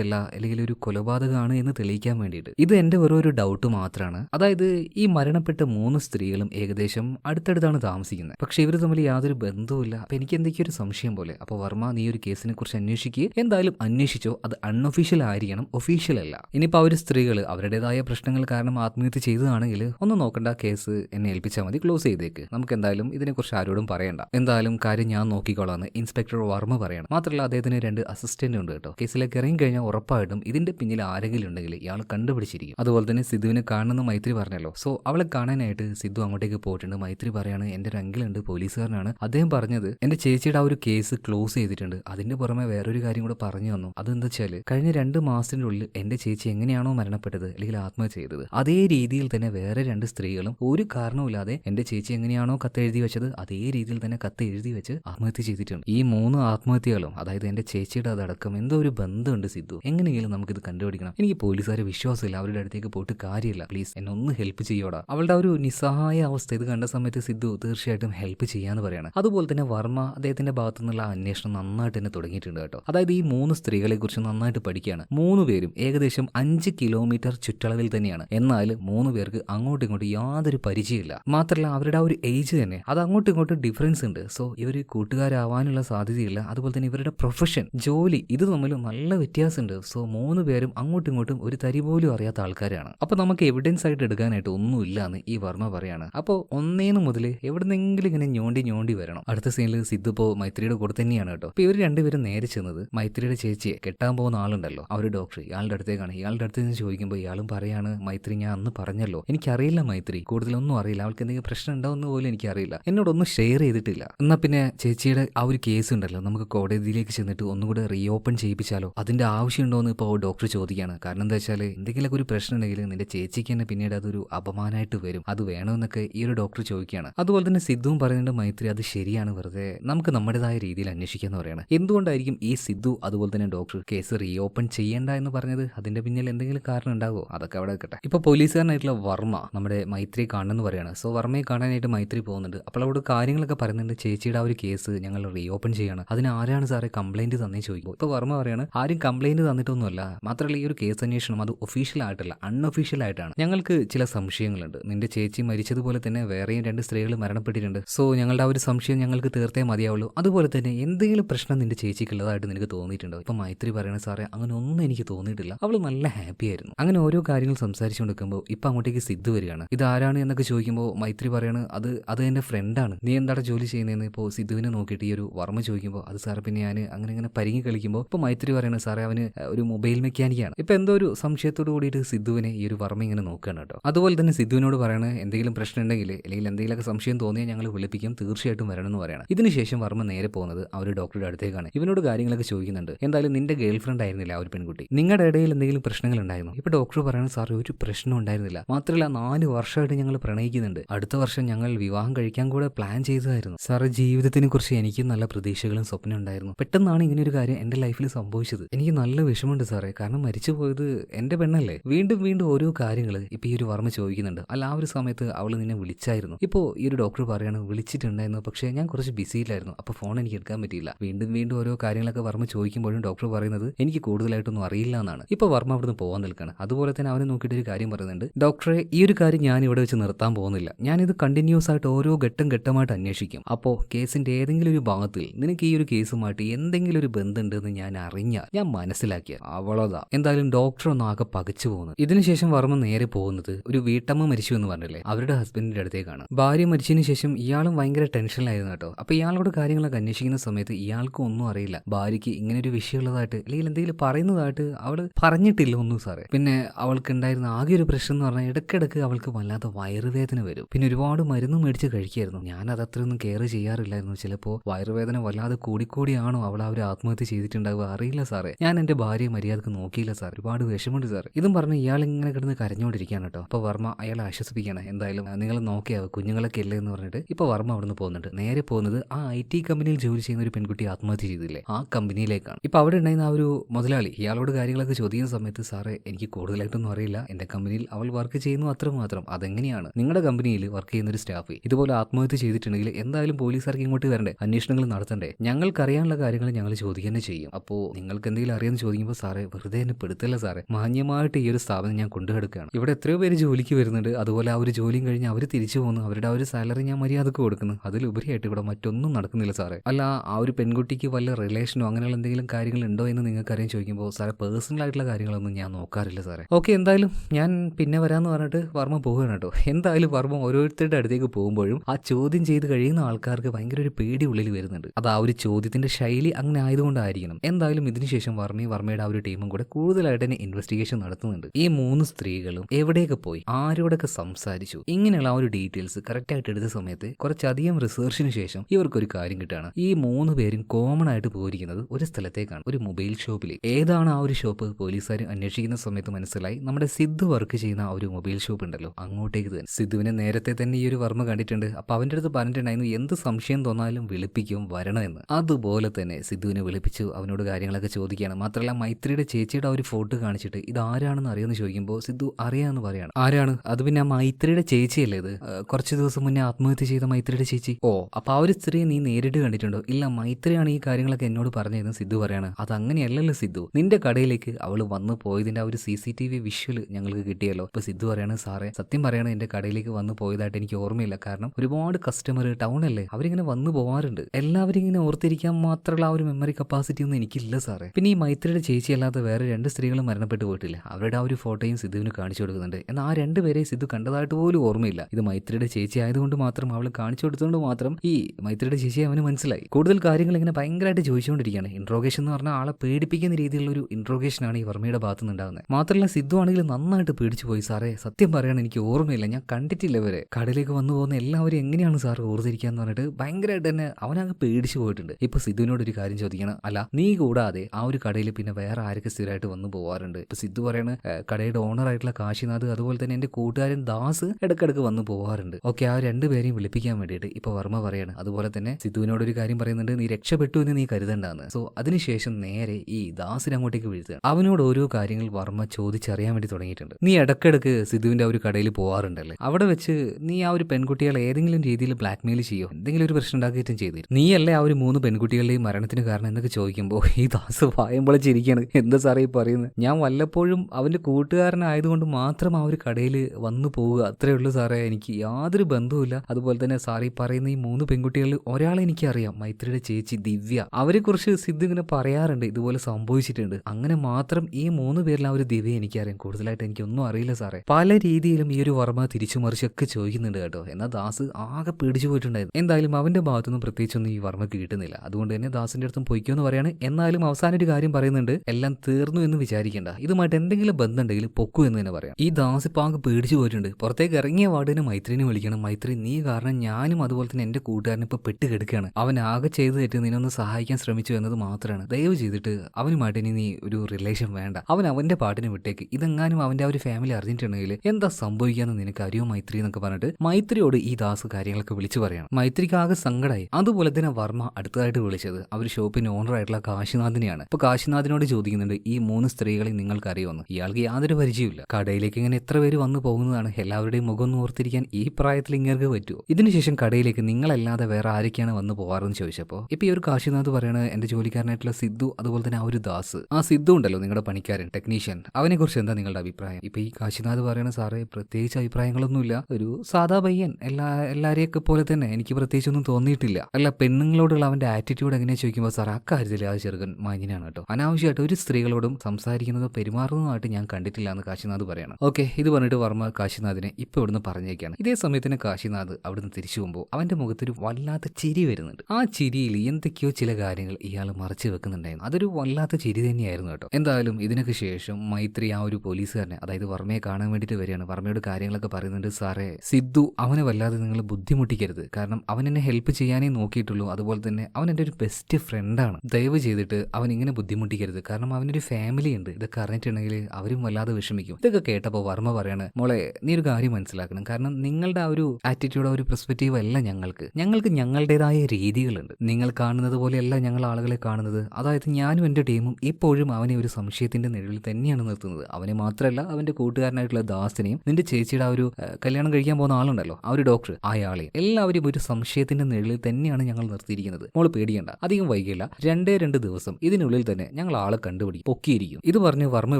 ആത്മഹത്യയല്ല അല്ലെങ്കിൽ ഒരു കൊലപാതകമാണ് എന്ന് തെളിയിക്കാൻ വേണ്ടിയിട്ട്. ഇത് എന്റെ വെറും ഒരു ഡൗട്ട് മാത്രമാണ് അതായത് ഈ മരണപ്പെട്ട മൂന്ന് സ്ത്രീകളും ഏകദേശം അടുത്തടുത്താണ് താമസിക്കുന്നത്. പക്ഷെ ഇവർ തമ്മിൽ യാതൊരു ബന്ധവുമില്ല. അപ്പൊ എനിക്ക് എന്തൊക്കെയോ ഒരു സംശയം പോലെ. അപ്പോൾ വർമ്മ നീ ഒരു കേസിനെ കുറിച്ച് അന്വേഷിക്കുക എന്തായാലും അന്വേഷിച്ചോ. അത് അൺഒഫീഷ്യൽ ആയിരിക്കണം. ഒഫീഷ്യൽ അല്ല. ഇനിയിപ്പോൾ അവർ സ്ത്രീകൾ അവരുടേതായ പ്രശ്നങ്ങൾ കാരണം ആത്മഹത്യ ചെയ്തതാണെങ്കിൽ ഒന്ന് നോക്കണ്ട. കേസ് എന്നെ ഏൽപ്പിച്ചാൽ മതി. ക്ലോസ് ചെയ്തേക്ക്. നമുക്ക് എന്തായാലും ഇതിനെക്കുറിച്ച് ആരോടും പറയണ്ട. എന്തായാലും കാര്യം ഞാൻ നോക്കിക്കോളാം ഇൻസ്പെക്ടർ വർമ്മ പറയണം. മാത്രമല്ല അദ്ദേഹത്തിന് രണ്ട് അസിസ്റ്റന്റ് ഉണ്ട് കേട്ടോ. കേസിലേക്ക് ഇറങ്ങി കഴിഞ്ഞാൽ ഉറപ്പായിട്ടും ഇതിന്റെ പിന്നിൽ ആരെങ്കിലും ഉണ്ടെങ്കിൽ ഇയാൾ കണ്ടുപിടിച്ചിരിക്കും. അതുപോലെ തന്നെ സിദ്ധുവിനെ കാണുന്ന മൈത്രി പറഞ്ഞല്ലോ. സോ അവളെ കാണാനായിട്ട് സിദ്ധു അങ്ങോട്ടേക്ക് പോയിട്ടുണ്ട്. മൈത്രി പറയാണ് എന്റെ അങ്കിളുണ്ട് പോലീസുകാരനാണ്. അദ്ദേഹം പറഞ്ഞത് എന്റെ ചേച്ചിയുടെ ആ ഒരു കേസ് ക്ലോസ് ചെയ്തിട്ടുണ്ട്. അതിന്റെ പുറമെ വേറൊരു കാര്യം കൂടെ പറഞ്ഞു തന്നു. അതെന്താ വെച്ചാൽ കഴിഞ്ഞ രണ്ട് മാസത്തിന്റെ ഉള്ളിൽ എന്റെ ചേച്ചി എങ്ങനെയാണോ മരണപ്പെട്ടത് അല്ലെങ്കിൽ ആത്മഹത്യ ചെയ്തത് അതേ രീതിയിൽ തന്നെ വേറെ രണ്ട് സ്ത്രീകളും ഒരു കാരണവുമില്ലാതെ എന്റെ ചേച്ചി എങ്ങനെയാണോ കത്ത് എഴുതി വെച്ചത് അതേ രീതിയിൽ തന്നെ കത്ത് എഴുതി വെച്ച് ആത്മഹത്യ ചെയ്തിട്ടുണ്ട്. ഈ മൂന്ന് ആത്മഹത്യകളും അതായത് എന്റെ ചേച്ചിയുടെ അതടക്കം എന്തോ ഒരു ബന്ധമുണ്ട് സിദ്ധു. എങ്ങനെയെങ്കിലും നമുക്കിത് കണ്ടുപിടിക്കണം. എനിക്ക് പോലീസുകാരെ വിശ്വാസമില്ല. അവരുടെ അടുത്തേക്ക് പോയിട്ട് കാര്യമില്ല. പ്ലീസ് എന്നെ ഒന്ന് ഹെൽപ്പ് ചെയ്യോടാ. അവളുടെ ഒരു നിസ്സഹായ അവസ്ഥ ഇത് കണ്ട സമയത്ത് സിദ്ധു തീർച്ചയായിട്ടും ഹെൽപ്പ് ചെയ്യാന്ന് പറയണം. അതുപോലെ തന്നെ വർമ്മ അദ്ദേഹത്തിന്റെ ഭാഗത്തു നിന്നുള്ള അന്വേഷണം നന്നായിട്ട് തന്നെ തുടങ്ങിയിട്ടുണ്ട് കേട്ടോ. അതായത് ഈ മൂന്ന് സ്ത്രീകളെ കുറിച്ച് നന്നായിട്ട് പഠിക്കുകയാണ്. മൂന്ന് പേരും ഏകദേശം അഞ്ച് കിലോമീറ്റർ ചുറ്റളവിൽ തന്നെയാണ്. എന്നാൽ മൂന്ന് പേർക്ക് അങ്ങോട്ടും ഇങ്ങോട്ടും യാതൊരു പരിചയമില്ല മാത്രമല്ല അവരുടെ ആ ഒരു ഏജ് തന്നെ. അത് അങ്ങോട്ടും ഇങ്ങോട്ടും ഡിഫറൻസ് ഉണ്ട്. സോ ഇവർ കൂട്ടുകാരാവാനുള്ള സാധ്യതയില്ല. അതുപോലെ തന്നെ ഇവരുടെ പ്രൊഫഷൻ ജോലി ഇത് തമ്മിൽ നല്ല വ്യത്യാസമുണ്ട്. സോ മൂന്ന് പേരും അങ്ങോട്ടും ഇങ്ങോട്ടും ഒരു തരി പോലും അറിയാത്ത ആൾക്കാരാണ്. അപ്പൊ നമുക്ക് എവിഡൻസ് ആയിട്ട് എടുക്കാനായിട്ട് ഒന്നുമില്ല എന്ന് ഈ വർമ്മ പറയാണ്. അപ്പോൾ ഒന്നേന്ന് മുതൽ എവിടെന്നെങ്കിലും ഇങ്ങനെ ഞോണ്ടി ഞോണ്ടി വരണം. അടുത്ത സീനിൽ സിദ്ധു പോ മൈത്രിയുടെ കൂടെ തന്നെയാണ് കേട്ടോ. അപ്പൊ ഇവർ രണ്ടുപേരും നേരെ ചെന്നത് മൈത്രിയുടെ ചേച്ചിയെ കെട്ടാൻ പോകുന്ന ആളുണ്ടല്ലോ. ഒരു ഡോക്ടർ ഇയാളുടെ അടുത്തേക്കാണ്. ഇയാളുടെ അടുത്ത് നിന്ന് ചോദിക്കുമ്പോൾ ഇയാളും പറയാണ് മൈത്രി ഞാൻ അന്ന് പറഞ്ഞല്ലോ. എനിക്കറിയില്ല മൈത്രി. കൂടുതലൊന്നും അറിയില്ല. അവൾക്ക് എന്തെങ്കിലും പ്രശ്നം ഉണ്ടാവുന്ന പോലും എനിക്കറിയില്ല. എന്നോടൊന്നും ഷെയർ ചെയ്തിട്ടില്ല. എന്നാ പിന്നെ ചേച്ചിയുടെ ആ ഒരു കേസ് ഉണ്ടല്ലോ. നമുക്ക് കോടതിയിലേക്ക് ചെന്നിട്ട് ഒന്നുകൂടെ റീ ഓപ്പൺ ചെയ്യിപ്പിച്ചാലോ? അതിന്റെ ആവശ്യമുണ്ടോ എന്ന് ഇപ്പോൾ ഡോക്ടർ ചോദിക്കുകയാണ്. കാരണം എന്താ വെച്ചാൽ എന്തെങ്കിലുമൊക്കെ ഒരു പ്രശ്നം ഉണ്ടെങ്കിൽ നിന്റെ ചേച്ചിക്ക് തന്നെ പിന്നീട് അതൊരു അപമാനമായിട്ട് വരും. അത് വേണമെന്നൊക്കെ ഈ ഒരു ഡോക്ടർ ചോദിക്കുകയാണ്. അതുപോലെ തന്നെ സിദ്ധുവും പറയുന്നുണ്ട് മൈത്രി അത് ശരിയാണ് വെറുതെ. നമുക്ക് നമ്മുടേതായ രീതിയിൽ അന്വേഷിക്കാന്ന് പറയാണ്. എന്തുകൊണ്ടായിരിക്കും ഈ സിദ്ധു അതുപോലെ തന്നെ ഡോക്ടർ കേസ് റീഓപ്പൺ ചെയ്യേണ്ട എന്ന് പറഞ്ഞത്? അതിന്റെ പിന്നിൽ എന്തെങ്കിലും കാരണം ഉണ്ടാവോ? അതൊക്കെ അവിടെ കിട്ടാം ഇപ്പൊ പോലീസുകാരനായിട്ടുള്ള വർമ്മ നമ്മുടെ മൈത്രി കാണണമെന്ന് പറയാണ്. സോ വർമ്മയെ കാണാനായിട്ട് മൈത്രി പോകുന്നുണ്ട്. അപ്പോൾ അവിടെ കാര്യങ്ങളൊക്കെ പറയുന്നുണ്ട്. ചേച്ചിയുടെ ആ ഒരു കേസ് ഞങ്ങൾ റീഓപ്പൺ ചെയ്യാണ്. അതിന് ആരാണ് സാറേ കംപ്ലൈന്റ് തന്നേ ചോദിക്കും ഇപ്പൊ വർമ്മ പറയാണ് ആരും കംപ്ലൈന്റ് തന്നിട്ടൊന്നുമല്ല. മാത്രമല്ല ഈ ഒരു കേസ് അന്വേഷണം അത് ഒഫീഷ്യൽ ആയിട്ടല്ല അൺഒഫീഷ്യൽ ആയിട്ടാണ്. ഞങ്ങൾക്ക് ചില സംശയങ്ങളുണ്ട്. നിന്റെ ചേച്ചി മരിച്ചതുപോലെ തന്നെ വേറെയും രണ്ട് സ്ത്രീകൾ മരണപ്പെട്ടിട്ടുണ്ട്. സോ ഞങ്ങളുടെ ആ ഒരു സംശയം ഞങ്ങൾക്ക് തീർത്തേ മതിയാവുള്ളൂ. അതുപോലെ തന്നെ എന്തെങ്കിലും പ്രശ്നം നിന്റെ ചേച്ചിക്കുള്ളതായിട്ട് നിനക്ക് തോന്നിയിട്ടുണ്ടോ? ഇപ്പൊ മൈത്രി പറയണ സാറേ അങ്ങനെ ഒന്നും എനിക്ക് തോന്നിയിട്ടില്ല. അവൾ നല്ല ഹാപ്പി ആയിരുന്നു. അങ്ങനെ ഓരോ കാര്യങ്ങൾ സംസാരിച്ചുകൊണ്ടിരിക്കുമ്പോൾ ഇപ്പൊ അങ്ങോട്ടേക്ക് സിദ്ധു വരികയാണ്. ഇത് ആരാണ് എന്നൊക്കെ ചോദിക്കുമ്പോൾ മൈത്രി പറയാണ് അത് അത് എന്റെ ഫ്രണ്ടാണ് നീ എന്താണ് ജോലി ചെയ്യുന്നതെന്ന് ഇപ്പോൾ സിദ്ധുവിനെ നോക്കിയിട്ട് ഈ ഒരു വർമ്മ ചോദിക്കുമ്പോൾ അത് സാറേ പിന്നെ ഞാൻ അങ്ങനെ ഇങ്ങനെ പരിങ്ങി കളിക്കുമ്പോൾ ഇപ്പൊ മൈത്രി പറയണ സാറേ അവന് ഒരു മൊബൈൽ മെക്കാനിക്കാണ്. ഇപ്പൊ എന്തോ ഒരു സംശയത്തോട് കൂടിയിട്ട് സിദ്ധുവിനെ ഈ ഒരു വർമ്മ ഇങ്ങനെ നോക്കുകയാണ് കേട്ടോ. അതുപോലെ തന്നെ സിദ്ധുവിനോട് പറയണ എന്തെങ്കിലും പ്രശ്നം ഉണ്ടെങ്കിൽ അല്ലെങ്കിൽ എന്തെങ്കിലുമൊക്കെ സംശയം തോന്നിയാൽ ഞങ്ങൾ വിളിപ്പിക്കും തീർച്ചയായിട്ടും വരണം എന്ന് പറയണം ഇതിനുശേഷം വർമ്മ നേരെ പോകുന്നത് ആ ഒരു ഡോക്ടറുടെ അടുത്തേക്കാണ്. ഇവനോട് കാര്യങ്ങളൊക്കെ ചോദിക്കുന്നുണ്ട്. എന്തായാലും നിന്റെ ഗേൾ ഫ്രണ്ട് ആയിരുന്നില്ല ആ ഒരു പെൺകുട്ടി. നിങ്ങളുടെ ഇടയിൽ എന്തെങ്കിലും പ്രശ്നങ്ങൾ ഉണ്ടായിരുന്നു? ഇപ്പൊ ഡോക്ടർ പറയുന്നത് സാർ ഒരു പ്രശ്നം ഉണ്ടായിരുന്നില്ല. മാത്രമല്ല നാല് വർഷമായിട്ട് ഞങ്ങൾ പ്രണയിക്കുന്നുണ്ട്. അടുത്ത വർഷം ഞങ്ങൾ വിവാഹം കഴിക്കാൻ കൂടെ പ്ലാൻ ചെയ്തതായിരുന്നു. സാറ് ജീവിതത്തിനെ കുറിച്ച് എനിക്ക് നല്ല പ്രതീക്ഷകളും സ്വപ്നം ഉണ്ടായിരുന്നു. പെട്ടെന്നാണ് ഇങ്ങനെ ഒരു കാര്യം എന്റെ ലൈഫിൽ സംഭവിച്ചത്. എനിക്ക് നല്ല നല്ല വിഷമമുണ്ട് സാറേ. കാരണം മരിച്ചു പോയത് എന്റെ പെണ്ണല്ലേ? വീണ്ടും വീണ്ടും ഓരോ കാര്യങ്ങൾ ഇപ്പൊ ഈ ഒരു വർമ്മ ചോദിക്കുന്നുണ്ട്. അല്ല ആ ഒരു സമയത്ത് അവൾ നിന്നെ വിളിച്ചായിരുന്നു. ഇപ്പോൾ ഈ ഒരു ഡോക്ടർ പറയാണ് വിളിച്ചിട്ടുണ്ടായിരുന്നു പക്ഷേ ഞാൻ കുറച്ച് ബിസിയിലായിരുന്നു. അപ്പോൾ ഫോൺ എനിക്ക് എടുക്കാൻ പറ്റിയില്ല. വീണ്ടും വീണ്ടും ഓരോ കാര്യങ്ങളൊക്കെ വർമ്മ ചോദിക്കുമ്പോഴും ഡോക്ടർ പറയുന്നത് എനിക്ക് കൂടുതലായിട്ടൊന്നും അറിയില്ല എന്നാണ്. ഇപ്പോൾ വർമ്മ അവിടുന്ന് പോകാൻ നിൽക്കുകയാണ് അതുപോലെ തന്നെ അവനെ നോക്കിയിട്ട് ഒരു കാര്യം പറയുന്നുണ്ട്. ഡോക്ടറെ ഈ ഒരു കാര്യം ഞാൻ ഇവിടെ വെച്ച് നിർത്താൻ പോകുന്നില്ല. ഞാനിത് കണ്ടിന്യൂസ് ആയിട്ട് ഓരോ ഘട്ടം ഘട്ടമായിട്ട് അന്വേഷിക്കും. അപ്പോൾ കേസിന്റെ ഏതെങ്കിലും ഒരു ഭാഗത്തിൽ നിനക്ക് ഈ ഒരു കേസുമായിട്ട് എന്തെങ്കിലും ഒരു ബന്ധമുണ്ടെന്ന് ഞാൻ അറിഞ്ഞാൽ ഞാൻ മനസ്സിലാക്കിയ അവളതാ. എന്തായാലും ഡോക്ടർ ഒന്ന് ആകെ പകച്ചു പോകുന്നു ഇതിനുശേഷം വർമ്മ നേരെ പോകുന്നത് ഒരു വീട്ടമ്മ മരിച്ചു എന്ന് പറഞ്ഞില്ലേ? അവരുടെ ഹസ്ബൻഡിന്റെ അടുത്തേക്കാണ്. ഭാര്യ മരിച്ചതിന് ശേഷം ഇയാളും ഭയങ്കര ടെൻഷനിലായിരുന്നു കേട്ടോ. അപ്പൊ ഇയാളോട് കാര്യങ്ങളൊക്കെ അന്വേഷിക്കുന്ന സമയത്ത് ഇയാൾക്കും ഒന്നും അറിയില്ല. ഭാര്യയ്ക്ക് ഇങ്ങനെ ഒരു വിഷയമുള്ളതായിട്ട് അല്ലെങ്കിൽ എന്തെങ്കിലും പറയുന്നതായിട്ട് അവൾ പറഞ്ഞിട്ടില്ല ഒന്നും സാറേ. പിന്നെ അവൾക്ക് ഉണ്ടായിരുന്ന ആകെ ഒരു പ്രശ്നം എന്ന് പറഞ്ഞാൽ ഇടയ്ക്കിടയ്ക്ക് അവൾക്ക് വല്ലാത്ത വയറുവേദന വരും. പിന്നെ ഒരുപാട് മരുന്ന് മേടിച്ച് കഴിക്കായിരുന്നു. ഞാൻ അത് അത്രയൊന്നും കെയർ ചെയ്യാറില്ലായിരുന്നു. ചിലപ്പോൾ വയറുവേദന വല്ലാതെ കൂടിക്കൂടിയാണോ അവൾ ഒരു ആത്മഹത്യ ചെയ്തിട്ടുണ്ടാവുക? അറിയില്ല സാറേ. ഞാൻ എന്റെ ഭാര്യയെ മര്യാദയ്ക്ക് നോക്കിയില്ല സാർ. ഒരുപാട് വിഷമമുണ്ട് സാർ. ഇതും പറഞ്ഞ് ഇയാൾ ഇങ്ങനെ കിടന്ന് കരഞ്ഞുകൊണ്ടിരിക്കുകയാണ് കേട്ടോ. അപ്പോൾ വർമ്മ അയാളെ ആശ്വസിപ്പിക്കുകയാണ്. എന്തായാലും നിങ്ങൾ നോക്കിയാവും കുഞ്ഞുങ്ങളൊക്കെ ഇല്ലേ എന്ന് പറഞ്ഞിട്ട് ഇപ്പോൾ വർമ്മ അവിടുന്ന് പോകുന്നുണ്ട്. നേരെ പോകുന്നത് ആ ഐ ടി കമ്പനിയിൽ ജോലി ചെയ്യുന്ന ഒരു പെൺകുട്ടി ആത്മഹത്യ ചെയ്തില്ലേ? ആ കമ്പനിയിലേക്കാണ്. ഇപ്പോൾ അവിടെ ഉണ്ടായിരുന്ന ആ ഒരു മുതലാളി ഇയാളോട് കാര്യങ്ങളൊക്കെ ചോദിക്കുന്ന സമയത്ത് സാറേ എനിക്ക് കൂടുതലായിട്ടൊന്നും അറിയില്ല. എന്റെ കമ്പനിയിൽ അവൾ വർക്ക് ചെയ്യുന്നു അത്രമാത്രം. അതെങ്ങനെയാണ്? നിങ്ങളുടെ കമ്പനിയിൽ വർക്ക് ചെയ്യുന്ന ഒരു സ്റ്റാഫ് ഇതുപോലെ ആത്മഹത്യ ചെയ്തിട്ടുണ്ടെങ്കിൽ എന്തായാലും പോലീസുകാർക്ക് ഇങ്ങോട്ട് വരണ്ടേ? അന്വേഷണങ്ങൾ നടത്തണ്ടേ? ഞങ്ങൾക്കറിയാനുള്ള കാര്യങ്ങൾ ഞങ്ങൾ ചോദിക്കുക തന്നെ ചെയ്യും. അപ്പോൾ നിങ്ങൾക്ക് എന്തെങ്കിലും അറിയാമെന്ന് ചോദിക്കുമ്പോൾ സാറേ വെറുതെ എന്നെ പെടുത്തല്ല സാറേ? മാന്യമായിട്ട് ഈ ഒരു സ്ഥാപനം ഞാൻ കൊണ്ടുകിടക്കുകയാണ് ഇവിടെ എത്രയോ പേര് ജോലിക്ക് വരുന്നുണ്ട്. അതുപോലെ ആ ഒരു ജോലിയും കഴിഞ്ഞ് അവർ തിരിച്ചു പോകുന്നു. അവരുടെ ആ ഒരു സാലറി ഞാൻ മര്യാദയ്ക്ക് കൊടുക്കുന്നു. അതിലുപരിയായിട്ട് ഇവിടെ മറ്റൊന്നും നടക്കുന്നില്ല സാറേ. അല്ല ആ ഒരു പെൺകുട്ടിക്ക് വല്ല റിലേഷനോ അങ്ങനെയുള്ള എന്തെങ്കിലും കാര്യങ്ങൾ ഉണ്ടോ എന്ന് നിങ്ങൾക്കറിയാൻ ചോദിക്കുമ്പോൾ സാറേ പേഴ്സണൽ ആയിട്ടുള്ള കാര്യങ്ങളൊന്നും ഞാൻ നോക്കാറില്ല സാറേ. ഓക്കെ എന്തായാലും ഞാൻ പിന്നെ വരാമെന്ന് പറഞ്ഞിട്ട് വർമ്മ പോവുകയാണ് കേട്ടോ. എന്തായാലും വർമ്മ ഓരോരുത്തരുടെ അടുത്തേക്ക് പോകുമ്പോഴും ആ ചോദ്യം ചെയ്ത് കഴിയുന്ന ആൾക്കാർക്ക് ഭയങ്കര ഒരു പേടി ഉള്ളിൽ വരുന്നുണ്ട്. അത് ആ ഒരു ചോദ്യത്തിന്റെ ശൈലി അങ്ങനെ ആയതുകൊണ്ടായിരിക്കണം. എന്തായാലും ഇതിനുശേഷം വർമ്മയും വർമ്മയുടെ ആ ഒരു ടീമും കൂടെ കൂടുതലായിട്ട് തന്നെ ഇൻവെസ്റ്റിഗേഷൻ നടത്തുന്നുണ്ട്. ഈ മൂന്ന് സ്ത്രീകളും എവിടെയൊക്കെ പോയി? ആരോടൊക്കെ സംസാരിച്ചു? ഇങ്ങനെയുള്ള ആ ഒരു ഡീറ്റെയിൽസ് കറക്റ്റ് ആയിട്ട് എടുത്ത സമയത്ത് കുറച്ചധികം റിസർച്ചിന് ശേഷം ഇവർക്കൊരു കാര്യം കിട്ടുകയാണ്. ഈ മൂന്ന് പേരും കോമൺ ആയിട്ട് പോയിരിക്കുന്നത് ഒരു സ്ഥലത്തേക്കാണ് ഒരു മൊബൈൽ ഷോപ്പിൽ ഏതാണ് ആ ഒരു ഷോപ്പ് പോലീസുകാർ അന്വേഷിക്കുന്ന സമയത്ത് മനസ്സിലായി നമ്മുടെ സിദ്ധു വർക്ക് ചെയ്യുന്ന ആ ഒരു മൊബൈൽ ഷോപ്പ് ഉണ്ടല്ലോ അങ്ങോട്ടേക്ക് തന്നെ. സിദ്ധുവിനെ നേരത്തെ തന്നെ ഈ ഒരു വർമ്മ കണ്ടിട്ടുണ്ട്. അപ്പൊ അവന്റെ അടുത്ത് പറഞ്ഞിട്ടുണ്ടായിരുന്നു എന്ത് സംശയം തോന്നാലും വിളിപ്പിക്കും വരണമെന്ന് അതുപോലെ തന്നെ സിദ്ധുവിനെ വിളിപ്പിച്ചു അവനോട് കാര്യങ്ങളൊക്കെ ചോദിക്കുകയാണ്. മാത്രമല്ല മൈത്രിയുടെ ചേച്ചിയുടെ ആ ഒരു ഫോട്ടോ കാണിച്ചിട്ട് ഇത് ആരാണെന്ന് അറിയാമെന്ന് ചോദിക്കുമ്പോൾ സിദ്ധു അറിയാമെന്ന് പറയാണ്. ആരാണ്? അത് പിന്നെ ആ മൈത്രിയുടെ ചേച്ചിയല്ലേ ഇത്? കുറച്ച് ദിവസം മുന്നേ ആത്മഹത്യ ചെയ്ത മൈത്രിയുടെ ചേച്ചി. ഓ അപ്പൊ ആ ഒരു സ്ത്രീയെ നീ നേരിട്ട് കണ്ടിട്ടുണ്ടോ? ഇല്ല മൈത്രിയാണ് ഈ കാര്യങ്ങളൊക്കെ എന്നോട് പറഞ്ഞതെന്ന് സിദ്ധു പറയാണ്. അത് അങ്ങനെയല്ലല്ലോ സിദ്ധു. നിന്റെ കടയിലേക്ക് അവൾ വന്നു പോയതിന്റെ ആ ഒരു C C T V visual ഞങ്ങൾക്ക് കിട്ടിയല്ലോ. ഇപ്പൊ സിദ്ധു പറയാണ് സാറേ സത്യം പറയാണ് എന്റെ കടയിലേക്ക് വന്നു പോയതായിട്ട് എനിക്ക് ഓർമ്മയില്ല. കാരണം ഒരുപാട് കസ്റ്റമർ ടൗൺ അല്ലേ അവരിങ്ങനെ വന്നു പോവാറുണ്ട്. എല്ലാവരും ഇങ്ങനെ ഓർത്തിരിക്കാൻ മാത്രമുള്ള ആ ഒരു മെമ്മറി കപ്പാസിറ്റി ഒന്നും എനിക്കില്ല സാറേ. പിന്നെ ഈ മൈത്രിയുടെ ചേച്ചി അല്ലാതെ വേറെ രണ്ട് സ്ത്രീകളും മരണപ്പെട്ടു പോയിട്ടില്ല. അവരുടെ ആ ഒരു ഫോട്ടോയും സിദ്ധുവിന് കാണിച്ചു കൊടുക്കുന്നുണ്ട്. എന്നാൽ ആ രണ്ടുപേരെ സിദ്ധു കണ്ടതായിട്ട് പോലും ഓർമ്മയില്ല. ഇത് മൈത്രിയുടെ ചേച്ചി ആയതുകൊണ്ട് മാത്രം അവൾ കാണിച്ചു കൊടുത്തുകൊണ്ട് മാത്രം ഈ മൈത്രിയുടെ ചേച്ചി അവന് മനസ്സിലായി. കൂടുതൽ കാര്യങ്ങൾ ഇങ്ങനെ ഭയങ്കരമായിട്ട് ചോദിച്ചുകൊണ്ടിരിക്കുകയാണ്. ഇൻട്രോഗേഷൻ എന്ന് പറഞ്ഞാൽ ആളെ പേടിപ്പിക്കുന്ന രീതിയിലുള്ള ഒരു ഇൻട്രോഗേഷൻ ആണ് ഈ വർമ്മയുടെ ഭാഗത്ത് നിന്നുണ്ടാകുന്നത് മാത്രമല്ല സിദ്ധു ആണെങ്കിൽ നന്നായിട്ട് പേടിച്ചു പോയി. സാറേ സത്യം പറയണം എനിക്ക് ഓർമ്മയില്ല. ഞാൻ കണ്ടിട്ടില്ല ഇവരെ. കടയിലേക്ക് വന്നു പോകുന്ന എല്ലാവരും എങ്ങനെയാണ് സാർ ഓർത്തിരിക്കാന്ന് പറഞ്ഞിട്ട് ഭയങ്കരമായിട്ട് തന്നെ അവനങ്ങ് പേടിച്ചു പോയിട്ടുണ്ട്. ഇപ്പൊ സിദ്ധുവിനോട് ഒരു കാര്യം ചോദിക്കണം. അല്ല നീ കൂടാതെ ആ ഒരു കടയിൽ പിന്നെ വേറെ ആരൊക്കെ സ്ഥിരമായിട്ട് വന്നു പോവാറുണ്ട്? ഇപ്പൊ സിദ്ധു പറയണ കടയുടെ ഓണർ ആയിട്ടുള്ള കാശിനാഥ് അതുപോലെ തന്നെ എന്റെ കൂട്ടുകാരൻ ദാസ് ഇടക്കിടക്ക് വന്നു പോവാറുണ്ട്. ഓക്കെ ആ രണ്ടുപേരെയും വിളിപ്പിക്കാൻ വേണ്ടിയിട്ട് ഇപ്പൊ വർമ്മ പറയാണ് അതുപോലെ തന്നെ സിദ്ധുവിനോട് ഒരു കാര്യം പറയുന്നുണ്ട് നീ രക്ഷപ്പെട്ടു എന്ന് നീ കരുതണ്ടാന്ന്. സോ അതിനുശേഷം നേരെ ഈ ദാസിനെ അങ്ങോട്ടേക്ക് വീഴ്ത്തുകയാണ് അവനോട് ഓരോ കാര്യങ്ങൾ വർമ്മ ചോദിച്ചറിയാൻ വേണ്ടി തുടങ്ങിയിട്ടുണ്ട്. നീ ഇടക്കിടക്ക് സിദ്ധുവിന്റെ ആ ഒരു കടയിൽ പോവാറുണ്ടല്ലേ? അവിടെ വെച്ച് നീ ആ ഒരു പെൺകുട്ടികളെ ഏതെങ്കിലും രീതിയിൽ ബ്ലാക്ക്മെയിൽ ചെയ്യോ? എന്തെങ്കിലും ഒരു പ്രശ്നം ഉണ്ടാക്കിയിട്ടും നീ അല്ലേ ആ ഒരു മൂന്ന് പെൺകുട്ടികളുടെയും മരണത്തിന് കാരണം എന്നൊക്കെ ചോദിക്കുമ്പോൾ ഈ ദാസ് വായമ്പള ചിരിക്കാണ് എന്താ സാറേ ഈ പറയുന്നത് ഞാൻ വല്ലപ്പോഴും അവന്റെ കൂട്ടുകാരനായതുകൊണ്ട് മാത്രം ആ ഒരു കടയിൽ വന്നു പോവുക. അത്രേ ഉള്ളൂ സാറേ എനിക്ക് യാതൊരു ബന്ധവുമില്ല. അതുപോലെ തന്നെ സാറി പറയുന്ന ഈ മൂന്ന് പെൺകുട്ടികളിൽ ഒരാളെ എനിക്കറിയാം മൈത്രിയുടെ ചേച്ചി ദിവ്യ. അവരെക്കുറിച്ച് സിദ്ധു ഇങ്ങനെ പറയാറുണ്ട് ഇതുപോലെ സംഭവിച്ചിട്ടുണ്ട്. അങ്ങനെ മാത്രം ഈ മൂന്ന് പേരിൽ ആ ഒരു ദിവ്യ എനിക്കറിയാം. കൂടുതലായിട്ട് എനിക്കൊന്നും അറിയില്ല സാറേ. പല രീതിയിലും ഈ ഒരു വർമ്മ തിരിച്ചു മറിച്ചൊക്കെ ചോദിക്കുന്നുണ്ട് കേട്ടോ. എന്നാൽ ദാസ് ആകെ പേടിച്ചു പോയിട്ടുണ്ടായിരുന്നു. എന്തായാലും അവന്റെ ഭാഗത്തുനിന്നും പ്രത്യേകിച്ചൊന്നും ഈ വർമ്മക്ക് കിട്ടുന്നില്ല. അതുകൊണ്ട് തന്നെ ദാസിന്റെ അടുത്തും പൊയ്ക്കോ എന്ന് പറയാണ്. എന്നാലും അവസാന ഒരു കാര്യം പറയുന്നുണ്ട്. എല്ലാം തീർന്നു എന്ന് വിചാരിക്കേണ്ട. ഇതുമായിട്ട് എന്തെങ്കിലും ബന്ധമുണ്ടെങ്കിൽ പൊക്കു എന്ന് തന്നെ പറയാം. ഈ ദാസ് ഇപ്പൊ ആകെ പേടിച്ചു പോയിട്ടുണ്ട്. പുറത്തേക്ക് ഇറങ്ങിയ വാർഡിന് മൈത്രിനെ വിളിക്കണം. മൈത്രി നീ കാരണം ഞാനും അതുപോലെ തന്നെ എന്റെ കൂട്ടുകാരനെ ഇപ്പൊ പെട്ട് കിടക്കുകയാണ് അവൻ ആകെ ചെയ്ത് തെറ്റ് നിന്നൊന്ന് സഹായിക്കാൻ ശ്രമിച്ചു എന്നത് മാത്രമാണ്. ദയവ് ചെയ്തിട്ട് അവനുമായിട്ട് ഇനി നീ ഒരു റിലേഷൻ വേണ്ട. അവൻ അവന്റെ പാട്ടിന് വിട്ടേക്ക്. ഇതെങ്ങാനും അവന്റെ ആ ഒരു ഫാമിലി അറിഞ്ഞിട്ടുണ്ടെങ്കിൽ എന്താ സംഭവിക്കാന്ന് നിനക്ക് അറിയോ മൈത്രി എന്നൊക്കെ പറഞ്ഞിട്ട് മൈത്രിയോട് ഈ ദാസ് കാര്യങ്ങളൊക്കെ വിളിച്ചു പറയണം. മൈത്രിക്ക് ആകെ സങ്കടമായി അതുപോലെ തന്നെ വർമ്മ അടുത്തതായിട്ട് വിളിച്ചത്. അവർ ഷോപ്പിന്റെ ഓണർ ആയിട്ടുള്ള കാശിനാഥിനെയാണ്. ഇപ്പൊ കാശിനാഥിന് കാശിനാഥിനോട് ചോദിക്കുന്നുണ്ട് ഈ മൂന്ന് സ്ത്രീകളെ നിങ്ങൾക്കറിയുമെന്ന്? ഇയാൾക്ക് യാതൊരു പരിചയമില്ല കടയിലേക്ക് ഇങ്ങനെ എത്ര പേര് വന്നു പോകുന്നതാണ് എല്ലാവരുടെയും മുഖം ഒന്ന് ഓർത്തിരിക്കാൻ ഈ പ്രായത്തിൽ ഇങ്ങനെ പറ്റുമോ ഇതിനുശേഷം കടയിലേക്ക് നിങ്ങളല്ലാതെ വേറെ ആരൊക്കെയാണ് വന്നു പോകാറെന്ന് ചോദിച്ചപ്പോൾ ഇപ്പൊ ഈ ഒരു കാശിനാഥ് പറയണത് എന്റെ ജോലിക്കാരനായിട്ടുള്ള സിദ്ധു അതുപോലെ തന്നെ ആ ഒരു ദാസ്. ആ സിദ്ധു ഉണ്ടല്ലോ നിങ്ങളുടെ പണിക്കാരൻ ടെക്നീഷ്യൻ. അവനെ കുറിച്ച് എന്താ നിങ്ങളുടെ അഭിപ്രായം? ഇപ്പൊ ഈ കാശിനാഥ് പറയണ സാറേ പ്രത്യേകിച്ച് അഭിപ്രായങ്ങളൊന്നുമില്ല. ഒരു സാധാ പയ്യൻ. എല്ലാ എല്ലാരെയൊക്കെ പോലെ തന്നെ എനിക്ക് പ്രത്യേകിച്ചൊന്നും തോന്നിയിട്ടില്ല. അല്ല പെണ്ണുങ്ങളോടുള്ള അവന്റെ ആറ്റിറ്റ്യൂഡ് എങ്ങനെയാ ചോദിക്കുമ്പോൾ സാർ അക്കാര്യത്തിൽ ആ ചെറുകൻ മാന്യനാണ് കേട്ടോ. അനാവശ്യമായിട്ട് ഒരു സ്ത്രീകളോടും സംസാരിക്കുന്നതോ പെരുമാറുന്നതുമായിട്ട് ഞാൻ കണ്ടിട്ടില്ല എന്ന് കാശിനാഥ് പറയണം. ഓക്കെ ഇത് പറഞ്ഞിട്ട് വർമ്മ കാശിനാഥിനെ ഇപ്പൊ ഇവിടുന്ന് പറഞ്ഞേക്കാണ്. ഇതേ സമയത്തിന് കാശിനാഥ് അവിടുന്ന് തിരിച്ചു പോകുമ്പോൾ അവന്റെ മുഖത്തൊരു വല്ലാത്ത ചിരി വരുന്നുണ്ട്. ആ ചിരിയിൽ എന്തൊക്കെയോ ചില കാര്യങ്ങൾ ഇയാൾ മറച്ചു വെക്കുന്നുണ്ടായിരുന്നു. അതൊരു വല്ലാത്ത ചിരി തന്നെയായിരുന്നു കേട്ടോ. എന്തായാലും ഇതിനൊക്കെ ശേഷം മൈത്രി ആ ഒരു പോലീസുകാരനെ അതായത് വർമ്മയെ കാണാൻ വേണ്ടിയിട്ട് വരികയാണ്. വർമ്മയോട് കാര്യങ്ങളൊക്കെ പറയുന്നുണ്ട് സാറേ സിദ്ധു അവനെ വല്ലാതെ നിങ്ങൾ ബുദ്ധിമുട്ടിക്കരുത്. കാരണം അവൻ എന്നെ ഹെൽപ്പ് ചെയ്യാനേ നോക്കിയിട്ടുള്ളൂ. അതുപോലെ തന്നെ അവൻ എന്റെ ഒരു ബെസ്റ്റ് ഫ്രണ്ടാണ്. ദയവ് ചെയ്തിട്ട് അവൻ ഇങ്ങനെ ബുദ്ധിമുട്ടിക്കരുത്. കാരണം അവനൊരു ഫാമിലി ഉണ്ട്. ഇതൊക്കെ അറിഞ്ഞിട്ടുണ്ടെങ്കിൽ അവരും വല്ലാതെ വിഷമിക്കും. ഇതൊക്കെ കേട്ടപ്പോൾ വർമ്മ പറയാണ് മോളെ നീ ഒരു കാര്യം മനസ്സിലാക്കണം. കാരണം നിങ്ങളുടെ ആ ഒരു ആറ്റിറ്റ്യൂഡ് ആ ഒരു പെർസ്പെക്റ്റീവ് അല്ല ഞങ്ങൾക്ക്. ഞങ്ങൾക്ക് ഞങ്ങളുടേതായ രീതികളുണ്ട്. നിങ്ങൾ കാണുന്നത് പോലെയല്ല ഞങ്ങൾ ആളുകളെ കാണുന്നത്. അതായത് ഞാനും എന്റെ ടീമും ഇപ്പോഴും അവനെ ഒരു സംശയത്തിന്റെ നിഴലിൽ തന്നെയാണ് നിർത്തുന്നത്. അവനെ മാത്രമല്ല അവന്റെ കൂട്ടുകാരനായിട്ടുള്ള ദാസിനെയും നിന്റെ ചേച്ചിയുടെ ആ ഒരു കല്യാണം കഴിക്കാൻ പോകുന്ന ആളുണ്ടല്ലോ ആ ഒരു ഡോക്ടർ അയാളെയും എല്ലാവരും ഒരു സംശയത്തിന്റെ നിഴലിൽ തന്നെയാണ് ഞങ്ങൾ നിർത്തിയിരിക്കുന്നത്. മോൾ പേടിയണ്ട. അധികം വൈകില്ല. രണ്ടേ രണ്ട് ദിവസം. ഇതിനുള്ളിൽ തന്നെ ഞങ്ങൾ ആളെ കണ്ടുപിടിക്കും പൊക്കിയിരിക്കും. ഇത് പറഞ്ഞ് വർമ്മ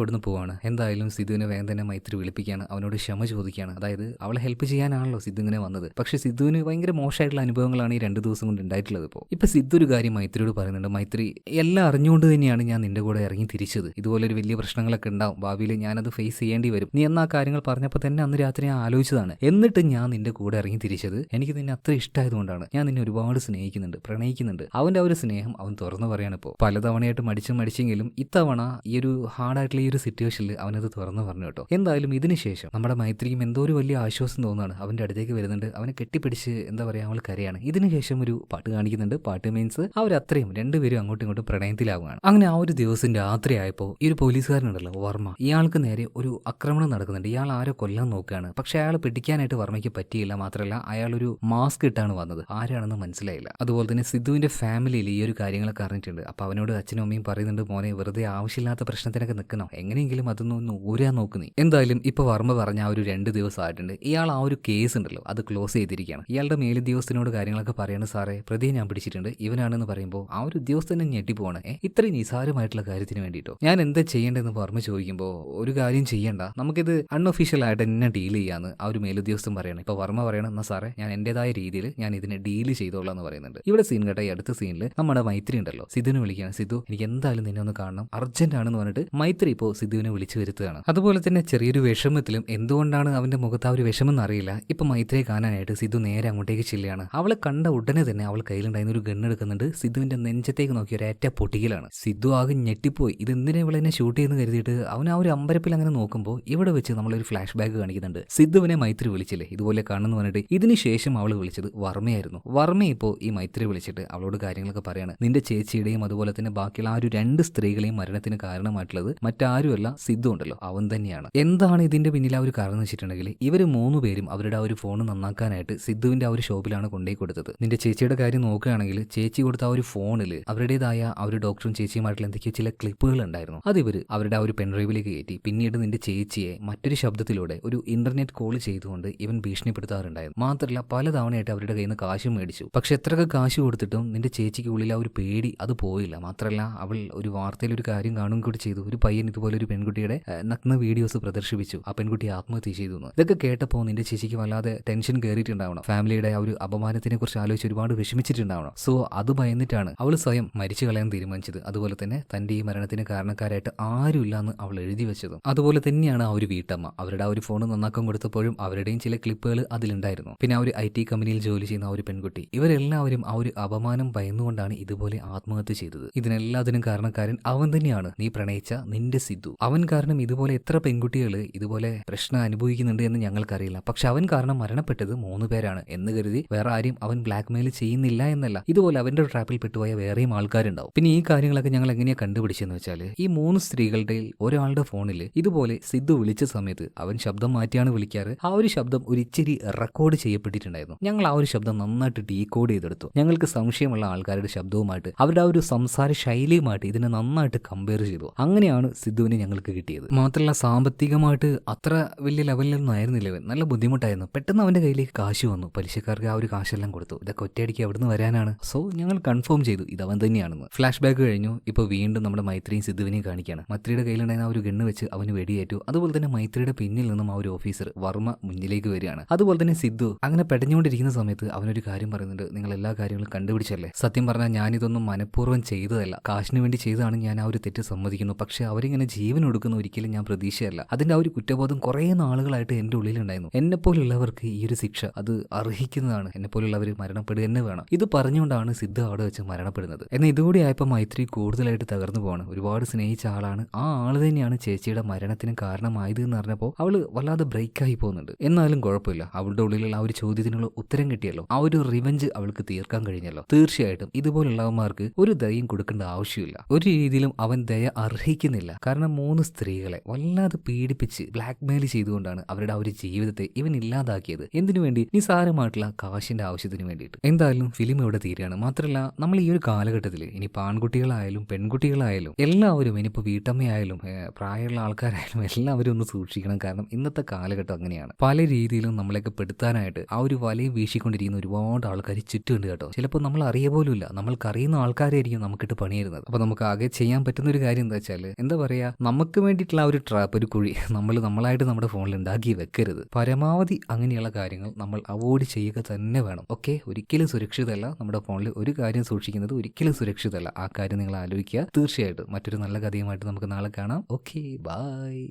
ഇവിടുന്ന് പോവാണ്. എന്തായാലും സിദ്ധുവിനെ വേഗം തന്നെ മൈത്രി വിളിപ്പിക്കുകയാണ് അവനോട് ക്ഷമ ചോദിക്കുകയാണ് അതായത് അവളെ ഹെൽപ്പ് ചെയ്യാനാണല്ലോ സിദ്ധു ഇങ്ങനെ വന്നത്. പക്ഷെ സിദ്ധുവിന് ഭയങ്കര മോശമായിട്ടുള്ള അനുഭവങ്ങളാണ് ഈ രണ്ട് ദിവസം കൊണ്ട് ഉണ്ടായിട്ടുള്ളത് ഇപ്പോൾ ഇപ്പൊ സിദ്ധു ഒരു കാര്യം മൈത്രിയോട് പറയുന്നുണ്ട്. മൈത്രി എല്ലാം അറിഞ്ഞുകൊണ്ട് തന്നെയാണ് ഞാൻ നിന്റെ കൂടെ ഇറങ്ങി തിരിച്ചത്. ഇതുപോലെ ഒരു വലിയ പ്രശ്നങ്ങളൊക്കെ ഉണ്ടാവും. ഭാവിയിൽ ഞാനത് ഫേസ് ചെയ്യേണ്ടി വരും. നീ എന്നാ കാര്യങ്ങൾ പറഞ്ഞപ്പോൾ തന്നെ അന്ന് രാത്രി ഞാൻ ആലോചിച്ചതാണ്. എന്നിട്ട് ഞാൻ നിന്റെ കൂടെ ഇറങ്ങി തിരിച്ചത് എനിക്ക് നിന്നെ അത്ര ഇഷ്ടമായതുകൊണ്ടാണ് ഞാൻ നിന്നെ ഒരുപാട് സ്നേഹിക്കുന്നുണ്ട്. പ്രണയിക്കുന്നുണ്ട്. അവന്റെ ആ ഒരു സ്നേഹം അവൻ തുറന്നു പറയാണ് ഇപ്പോൾ പലതവണയായിട്ട് മടിച്ചും മടിച്ചെങ്കിലും ഇത്തവണ ഈ ഒരു ഹാർഡായിട്ടുള്ള ഈ ഒരു സിറ്റുവേഷനിൽ അവനത് തുറന്നു പറഞ്ഞു കേട്ടോ. എന്തായാലും ഇതിനുശേഷം നമ്മുടെ മൈത്രിയും എന്തോ ഒരു വലിയ ആശ്വാസം തോന്നുകയാണ് അവന്റെ അടുത്തേക്ക് വരുന്നുണ്ട്. അവനെ കെട്ടിപ്പിടിച്ച് എന്താ പറയുക അവൾ കരയാണ്. ഇതിനുശേഷം ഒരു പാട്ട് കാണിക്കുന്നുണ്ട്. പാട്ട് മീൻസ് അവർ അത്രയും രണ്ടുപേരും അങ്ങോട്ടും ഇങ്ങോട്ടും പ്രണയത്തിലാവുകയാണ്. അങ്ങനെ ആ ഒരു ദിവസം രാത്രി ആയപ്പോൾ ഈ ഒരു പോലീസുകാരനുണ്ടല്ലോ വർമ്മ. ഇയാൾക്ക് നേരെ ഒരു ആക്രമണം നടക്കുന്നുണ്ട്. ഇയാൾ ആരോ കൊല്ലാൻ നോക്കുകയാണ്. പക്ഷെ അയാൾ പിടിക്കാനായിട്ട് വർമ്മയ്ക്ക് പറ്റിയില്ല. മാത്രമല്ല അയാൾ ഒരു മാസ്ക് ഇട്ടാണ് വന്നത്. ആരാണെന്ന് മനസ്സിലായില്ല. അതുപോലെ തന്നെ സിദ്ധുവിന്റെ ഫാമിലിയിൽ ഈ ഒരു കാര്യങ്ങളൊക്കെ അറിഞ്ഞിട്ടുണ്ട്. അപ്പൊ അവനോട് അച്ഛനും അമ്മയും പറയുന്നുണ്ട് മോനെ വെറുതെ ആവശ്യമില്ലാത്ത പ്രശ്നത്തിനൊക്കെ നിൽക്കണോ. എങ്ങനെയെങ്കിലും അതൊന്നും ഒന്ന് ഊരാൻ നീ. എന്തായാലും ഇപ്പൊ വർമ്മ പറഞ്ഞ ആ ഒരു രണ്ട് ദിവസമായിട്ടുണ്ട്. ഇയാൾ ആ ഒരു കേസ് ഉണ്ടല്ലോ അത് ക്ലോസ് ചെയ്തിരിക്കുകയാണ്. ഇയാളുടെ മേലുദ്യോഗസ്ഥനോട് കാര്യങ്ങളൊക്കെ പറയാണ് സാറേ പ്രതിയെ ഞാൻ പിടിച്ചിട്ടുണ്ട്. ഇവനാണെന്ന് പറയുമ്പോൾ ആ ഒരു ഉദ്യോഗസ്ഥനെ ഞെട്ടിപ്പോണ് ഇത്രയും നിസാരമായിട്ടുള്ള കാര്യത്തിന് വേണ്ടിയിട്ടോ? ഞാൻ എന്താ ചെയ്യേണ്ടതെന്ന് വർമ്മ ചോദിക്കുമ്പോൾ ഒരു കാര്യം ചെയ്യണ്ട. നമുക്കിത് അൺഒഫീഷ്യൽ ആയിട്ട് എന്നെ ഡീൽ ചെയ്യാന്ന് ആ ഒരു മേലുദ്യോഗസ്ഥൻ പറയണം. ഇപ്പൊ വർമ്മ പറയണം എന്നാ സാറേ ഞാൻ എന്റേതായ രീതിയിൽ ഞാൻ ഇതിനെ ഡീൽ ചെയ്തോളാം എന്ന് പറയുന്നുണ്ട്. ഇവിടെ സീൻ കേട്ട ഈ അടുത്ത സീനിൽ നമ്മുടെ മൈത്രി ഉണ്ടല്ലോ സിദ്ധുവിനെ വിളിക്കുകയാണ്. സിദ്ധു എനിക്ക് എന്തായാലും നിന്നെ ഒന്ന് കാണണം. അർജന്റ് ആണെന്ന് പറഞ്ഞിട്ട് മൈത്രി ഇപ്പോൾ സിദ്ധുവിനെ വിളിച്ചു വരുത്തുകയാണ്. അതുപോലെ തന്നെ ചെറിയൊരു വിഷമത്തിലും എന്തുകൊണ്ടാണ് അവന്റെ മുഖത്ത് ആ ഒരു വിഷമം അറിയില്ല. ഇപ്പൊ മൈത്രിയെ കാണാനായിട്ട് സിദ്ധു നേരെ അങ്ങോട്ടേക്ക് ചെല്ലുകയാണ്. അവളെ കണ്ട ഉടനെ തന്നെ അവൾ കയ്യിലുണ്ടായിരുന്ന ഒരു ഗണ്ണ് എടുക്കുന്നുണ്ട്. സിദ്ധുവിന്റെ നെഞ്ചത്തേക്ക് നോക്കി ഒരു ഏറ്റ പൊട്ടിക്കലാണ്. സിദ്ധു ആകെ ഞെട്ടിപ്പോയി. ഇത് എന്തിനാ ഇവളെ ഷൂട്ട് ചെയ്യുന്ന കരുതിയിട്ട് അവൻ ആ ഒരു അമ്പരപ്പിൽ അങ്ങനെ നോക്കുമ്പോൾ ഇവിടെ വെച്ച് നമ്മളൊരു ഫ്ലാഷ് ബാക്ക് കാണിക്കുന്നുണ്ട്. സിദ്ധുവിനെ മൈത്രി വിളിച്ചില്ലേ? ഇതുപോലെ കാണുന്നു പറഞ്ഞിട്ട് ഇതിന് ശേഷം അവൾ വിളിച്ചത് വർമ്മയായിരുന്നു. വർമ്മ ഇപ്പോൾ ഈ മൈത്രി വിളിച്ചിട്ട് അവളോട് കാര്യങ്ങളൊക്കെ പറയാണ്. നിന്റെ ചേച്ചിയുടെയും അതുപോലെ തന്നെ ബാക്കിയുള്ള ആ ഒരു രണ്ട് സ്ത്രീകളെയും മരണത്തിന് കാരണമായിട്ടുള്ളത് മറ്റാരുമല്ല സിദ്ധു ഉണ്ടല്ലോ. അവൻ തന്നെയാണ്. എന്താണ് ഇതിന്റെ പിന്നിൽ ആ ഒരു കാരണം എന്ന് വെച്ചിട്ടുണ്ടെങ്കിൽ ഇവർ മൂന്ന് പേരും അവരുടെ ആ ഒരു ഫോൺ നന്നാക്കാനായിട്ട് സിദ്ധുവിന്റെ ആ ഒരു ഷോപ്പിലാണ് കൊണ്ടുപോയി കൊടുത്തത്. നിന്റെ ചേച്ചിയുടെ കാര്യം നോക്കുകയാണെങ്കിൽ ചേച്ചി കൊടുത്ത ആ ഒരു ഫോണിൽ അവരുടേതായ ആ ഒരു ഡോക്ടറും ചേച്ചിയുമായിട്ടുള്ള എന്തൊക്കെയോ ചില ക്ലിപ്പുകൾ ഉണ്ടായിരുന്നു. അത് ഇവർ അവരുടെ ആ ഒരു പെൻഡ്രൈവിലേക്ക് കയറ്റി. പിന്നീട് നിന്റെ ചേച്ചിയെ മറ്റൊരു ശബ്ദത്തിലൂടെ ഒരു ഇന്റർനെറ്റ് കോൾ ചെയ്തുകൊണ്ട് ഇവൻ ഭീഷണിപ്പെടുത്താറുണ്ടായിരുന്നു. മാത്രമല്ല പലതവണയായിട്ട് അവരുടെ കയ്യിൽ നിന്ന് കാശും മേടിച്ചു. പക്ഷെ എത്രയൊക്കെ കാശ് കൊടുത്തിട്ടും നിന്റെ ചേച്ചിക്ക് ഉള്ളിൽ ആ ഒരു പേടി അത് പോയില്ല. മാത്രമല്ല അവൾ ഒരു വാർത്തയിൽ ഒരു കാര്യം കാണുകയും കൂടി ചെയ്തു. ഒരു പയ്യൻ ഇതുപോലെ ഒരു പെൺകുട്ടിയുടെ നഗ്ന വീഡിയോസ് പ്രദർശിപ്പിച്ചു. ആ പെൺകുട്ടി ആത്മഹത്യ ചെയ്തു എന്ന്. ഇതൊക്കെ കേട്ടപ്പോൾ നിന്റെ ചേച്ചിക്ക് വല്ലാതെ ടെൻഷൻ കയറിയിട്ടുണ്ടാവണം ഫാമിലിയുടെ ആ ഒരു അപമാനത്തിനെ കുറിച്ച് ആലോചിച്ച് ഒരുപാട് വിഷമിച്ചിട്ടുണ്ടാവണം. സോ അത് ഭയന്നിട്ടാണ് അവൾ സ്വയം മരിച്ചു കളയാൻ തീരുമാനിച്ചത്. അതുപോലെ തന്നെ തന്റെ ഈ മരണത്തിന് കാരണക്കാരായിട്ട് ആരുമില്ല എന്ന് അവൾ എഴുതി വെച്ചതും. അതുപോലെ തന്നെയാണ് ആ ഒരു വീട്ടമ്മ. അവരുടെ ആ ഒരു ഫോൺ നന്നാക്കം കൊടുത്തപ്പോഴും അവരുടെയും ചില ക്ലിപ്പുകൾ അതിലുണ്ടായിരുന്നു. പിന്നെ ആ ഒരു ഐ ടി കമ്പനിയിൽ ജോലി ചെയ്യുന്ന ആ ഒരു പെൺകുട്ടി. ഇവരെല്ലാവരും ആ ഒരു അപമാനം ഭയന്നുകൊണ്ടാണ് ഇതുപോലെ ആത്മഹത്യ ചെയ്തത്. ഇതിനെല്ലാത്തിനും കാരണക്കാരൻ അവൻ തന്നെയാണ്. നീ പ്രണയിച്ച നിന്റെ സിദ്ധു. അവൻ കാരണം ഇതുപോലെ എത്ര പെൺകുട്ടികൾ ഇതുപോലെ പ്രശ്നം അനുഭവിക്കുന്നുണ്ട് എന്ന് ഞങ്ങൾക്കറിയില്ല. പക്ഷെ അവൻ കാരണം മരണപ്പെട്ടത് മൂന്ന് പേരാണ് എന്ന് കരുതി വേറെ ആരും അവൻ ബ്ലാക്ക് മെയിൽ ചെയ്യുന്നില്ല എന്നല്ല. ഇതുപോലെ അവന്റെ ട്രാപ്പിൽ പെട്ടുപോയ വേറെയും ആൾക്കാരുണ്ടാവും. പിന്നെ ഈ കാര്യങ്ങളൊക്കെ ഞങ്ങൾ എങ്ങനെയാ കണ്ടുപിടിച്ചെന്ന് വെച്ചാൽ ഈ മൂന്ന് സ്ത്രീകളുടെ ഒരാളുടെ ഫോണിൽ ഇതുപോലെ സിദ്ധു വിളിച്ച സമയത്ത് അവൻ ശബ്ദം മാറ്റിയാണ് വിളിക്കാറ്. ആ ഒരു ശബ്ദം ഒരു ഇച്ചിരി റെക്കോർഡ് ചെയ്യപ്പെട്ടിട്ടുണ്ടായിരുന്നു. ഞങ്ങൾ ആ ഒരു ശബ്ദം നന്നായിട്ട് ഡീകോഡ് ചെയ്തെടുത്തു. ഞങ്ങൾക്ക് സംശയമുള്ള ആൾക്കാരുടെ ശബ്ദവുമായിട്ട് അവരുടെ ആ ഒരു സംസാര ശൈലിയുമായിട്ട് ഇതിനെ നന്നായിട്ട് കമ്പയർ ചെയ്തു. അങ്ങനെയാണ് സിദ്ധുവിനെ ഞങ്ങൾക്ക് കിട്ടിയത്. മാത്രമല്ല സാമ്പത്തികമായിട്ട് അത്ര വലിയ ലെവലിലൊന്നും ആയിരുന്നില്ല നല്ല ബുദ്ധിമുട്ടായിരുന്നു. പെട്ടെന്ന് അവന്റെ കയ്യിലേക്ക് കാശ് വന്നു. പലിശക്കാർക്ക് ആ ഒരു കാശെല്ലാം കൊടുത്തു. ഇതൊക്കെ ഒറ്റയടിക്ക് അവിടുന്ന് വരാനാണ്? സോ ഞങ്ങൾ കൺഫേം ചെയ്തു. ഇത് അവൻ തന്നെയാണെന്ന്. ഫ്ലാഷ് ബാക്ക് കഴിഞ്ഞു. ഇപ്പോൾ വീണ്ടും നമ്മുടെ മൈത്രിയും സിദ്ധുവിനെയും കാണിക്കുകയാണ് മൈത്രിയുടെ കയ്യിലുണ്ടായിരുന്ന ആ ഒരു ഗണ്ണ് വെച്ച് അവന് വെടിയേറ്റു. അതുപോലെ തന്നെ മൈത്രിയുടെ പിന്നിൽ നിന്നും ആ ഒരു ഓഫീസർ വർമ്മ മുന്നിലേക്ക് വരികയാണ്. അതുപോലെ തന്നെ സിദ്ധു അങ്ങനെ പെടഞ്ഞുകൊണ്ടിരിക്കുന്ന സമയത്ത് അവനൊരു കാര്യം പറയുന്നുണ്ട്. നിങ്ങൾ എല്ലാ കാര്യങ്ങളും കണ്ടുപിടിച്ചല്ലേ സത്യം പറഞ്ഞാൽ ഞാനിതൊന്നും മനഃപൂർവം ചെയ്തതല്ല. കാശിന് വേണ്ടി ചെയ്തതാണ് ഞാൻ ആ ഒരു തെറ്റ് സമ്മതിക്കുന്നു. പക്ഷേ അവരിങ്ങനെ ജീവൻ എടുക്കുന്ന ഒരിക്കലും ഞാൻ പ്രതീക്ഷയല്ല. അതിന്റെ ആ ഒരു കുറ്റബോധം കുറേ നാളുകളായിട്ട് എന്റെ ഉള്ളിലുണ്ടായിരുന്നു. എന്നെപ്പോലുള്ളവർക്ക് ഈ ഒരു ശിക്ഷ അത് അർഹിക്കുന്നതാണ്. എന്നെപ്പോലുള്ളവർ മരണപ്പെടുക തന്നെ വേണം. ഇത് പറഞ്ഞുകൊണ്ടാണ് സിദ്ധ അവിടെ വെച്ച് മരണപ്പെടുന്നത്. എന്നാൽ ഇതുകൂടി ആയപ്പോൾ മൈത്രി കൂടുതലായിട്ട് തകർന്നു പോവാണ്. ഒരുപാട് സ്നേഹിച്ച ആളാണ്. ആ ആൾ തന്നെയാണ് ചേച്ചിയുടെ മരണത്തിന് കാരണമായത് എന്ന് പറഞ്ഞപ്പോൾ അവൾ വല്ലാതെ ബ്രേക്കായി പോകുന്നുണ്ട്. എന്നാലും കുഴപ്പമില്ല. അവളുടെ ഉള്ളിലുള്ള ആ ഒരു ചോദ്യത്തിനുള്ള ഉത്തരം കിട്ടിയല്ലോ. ആ ഒരു റിവഞ്ച് അവൾക്ക് തീർക്കാൻ കഴിഞ്ഞല്ലോ. തീർച്ചയായിട്ടും ഇതുപോലുള്ളവന്മാർക്ക് ഒരു ദയം കൊടുക്കേണ്ട ആവശ്യമില്ല. ഒരു രീതിയിലും അവൻ ദയ അർഹിക്കുന്നില്ല. കാരണം മൂന്ന് സ്ത്രീകളെ വല്ലാതെ പീഡിപ്പിച്ച് ബ്ലാക്ക് മെയിൽ ചെയ്തുകൊണ്ടാണ് അവരുടെ ആ ഒരു ജീവിതത്തെ ഇവൻ ഇല്ലാതാക്കിയത്. എന്തിനു വേണ്ടി? നിസാരമായിട്ടുള്ള കാശിന്റെ ആവശ്യത്തിന് വേണ്ടിയിട്ട്. എന്തായാലും ഫിലിം ഇവിടെ തീരുകയാണ്. മാത്രമല്ല നമ്മൾ ഈ ഒരു കാലഘട്ടത്തിൽ ഇനി ആൺകുട്ടികളായാലും പെൺകുട്ടികളായാലും എല്ലാവരും ഇനിയിപ്പോൾ വീട്ടമ്മയായാലും പ്രായമുള്ള ആൾക്കാരായാലും എല്ലാവരും ഒന്ന് സൂക്ഷിക്കണം. കാരണം ഇന്നത്തെ കാലഘട്ടം അങ്ങനെയാണ്. പല രീതിയിലും നമ്മളെയൊക്കെ പെടുത്താനായിട്ട് ആ ഒരു വലയും വീശിക്കൊണ്ടിരിക്കുന്ന ഒരുപാട് ആൾക്കാർ ചുറ്റുമുണ്ട് കേട്ടോ. ചിലപ്പോൾ നമ്മൾ അറിയ പോലുമില്ല. നമ്മൾക്കറിയുന്ന ആൾക്കാരായിരിക്കും നമുക്കിട്ട് പണിയരുന്നത്. അപ്പോൾ നമുക്ക് ആകെ ചെയ്യാൻ പറ്റുന്ന ഒരു കാര്യം എന്താ വെച്ചാൽ എന്താ പറയാ നമുക്ക് വേണ്ടിയിട്ടുള്ള ഒരു ട്രാപ്പ് ഒരു കുഴി നമ്മൾ നമ്മളായിട്ട് നമ്മുടെ ഫോണിൽ ഉണ്ടാക്കി വെക്കരുത്. പരമാവധി അങ്ങനെയുള്ള കാര്യങ്ങൾ നമ്മൾ അവോയ്ഡ് ചെയ്യുക തന്നെ വേണം. ഓക്കെ ഒരിക്കലും സുരക്ഷിതമല്ല നമ്മുടെ ഫോണിൽ ഒരു കാര്യം സൂക്ഷിക്കുന്നത് ഒരിക്കലും സുരക്ഷിതമല്ല ആ കാര്യം നിങ്ങൾ ആലോചിക്കുക. തീർച്ചയായിട്ടും മറ്റൊരു നല്ല കഥയുമായിട്ട് നമുക്ക് നാളെ കാണാം. Okay bye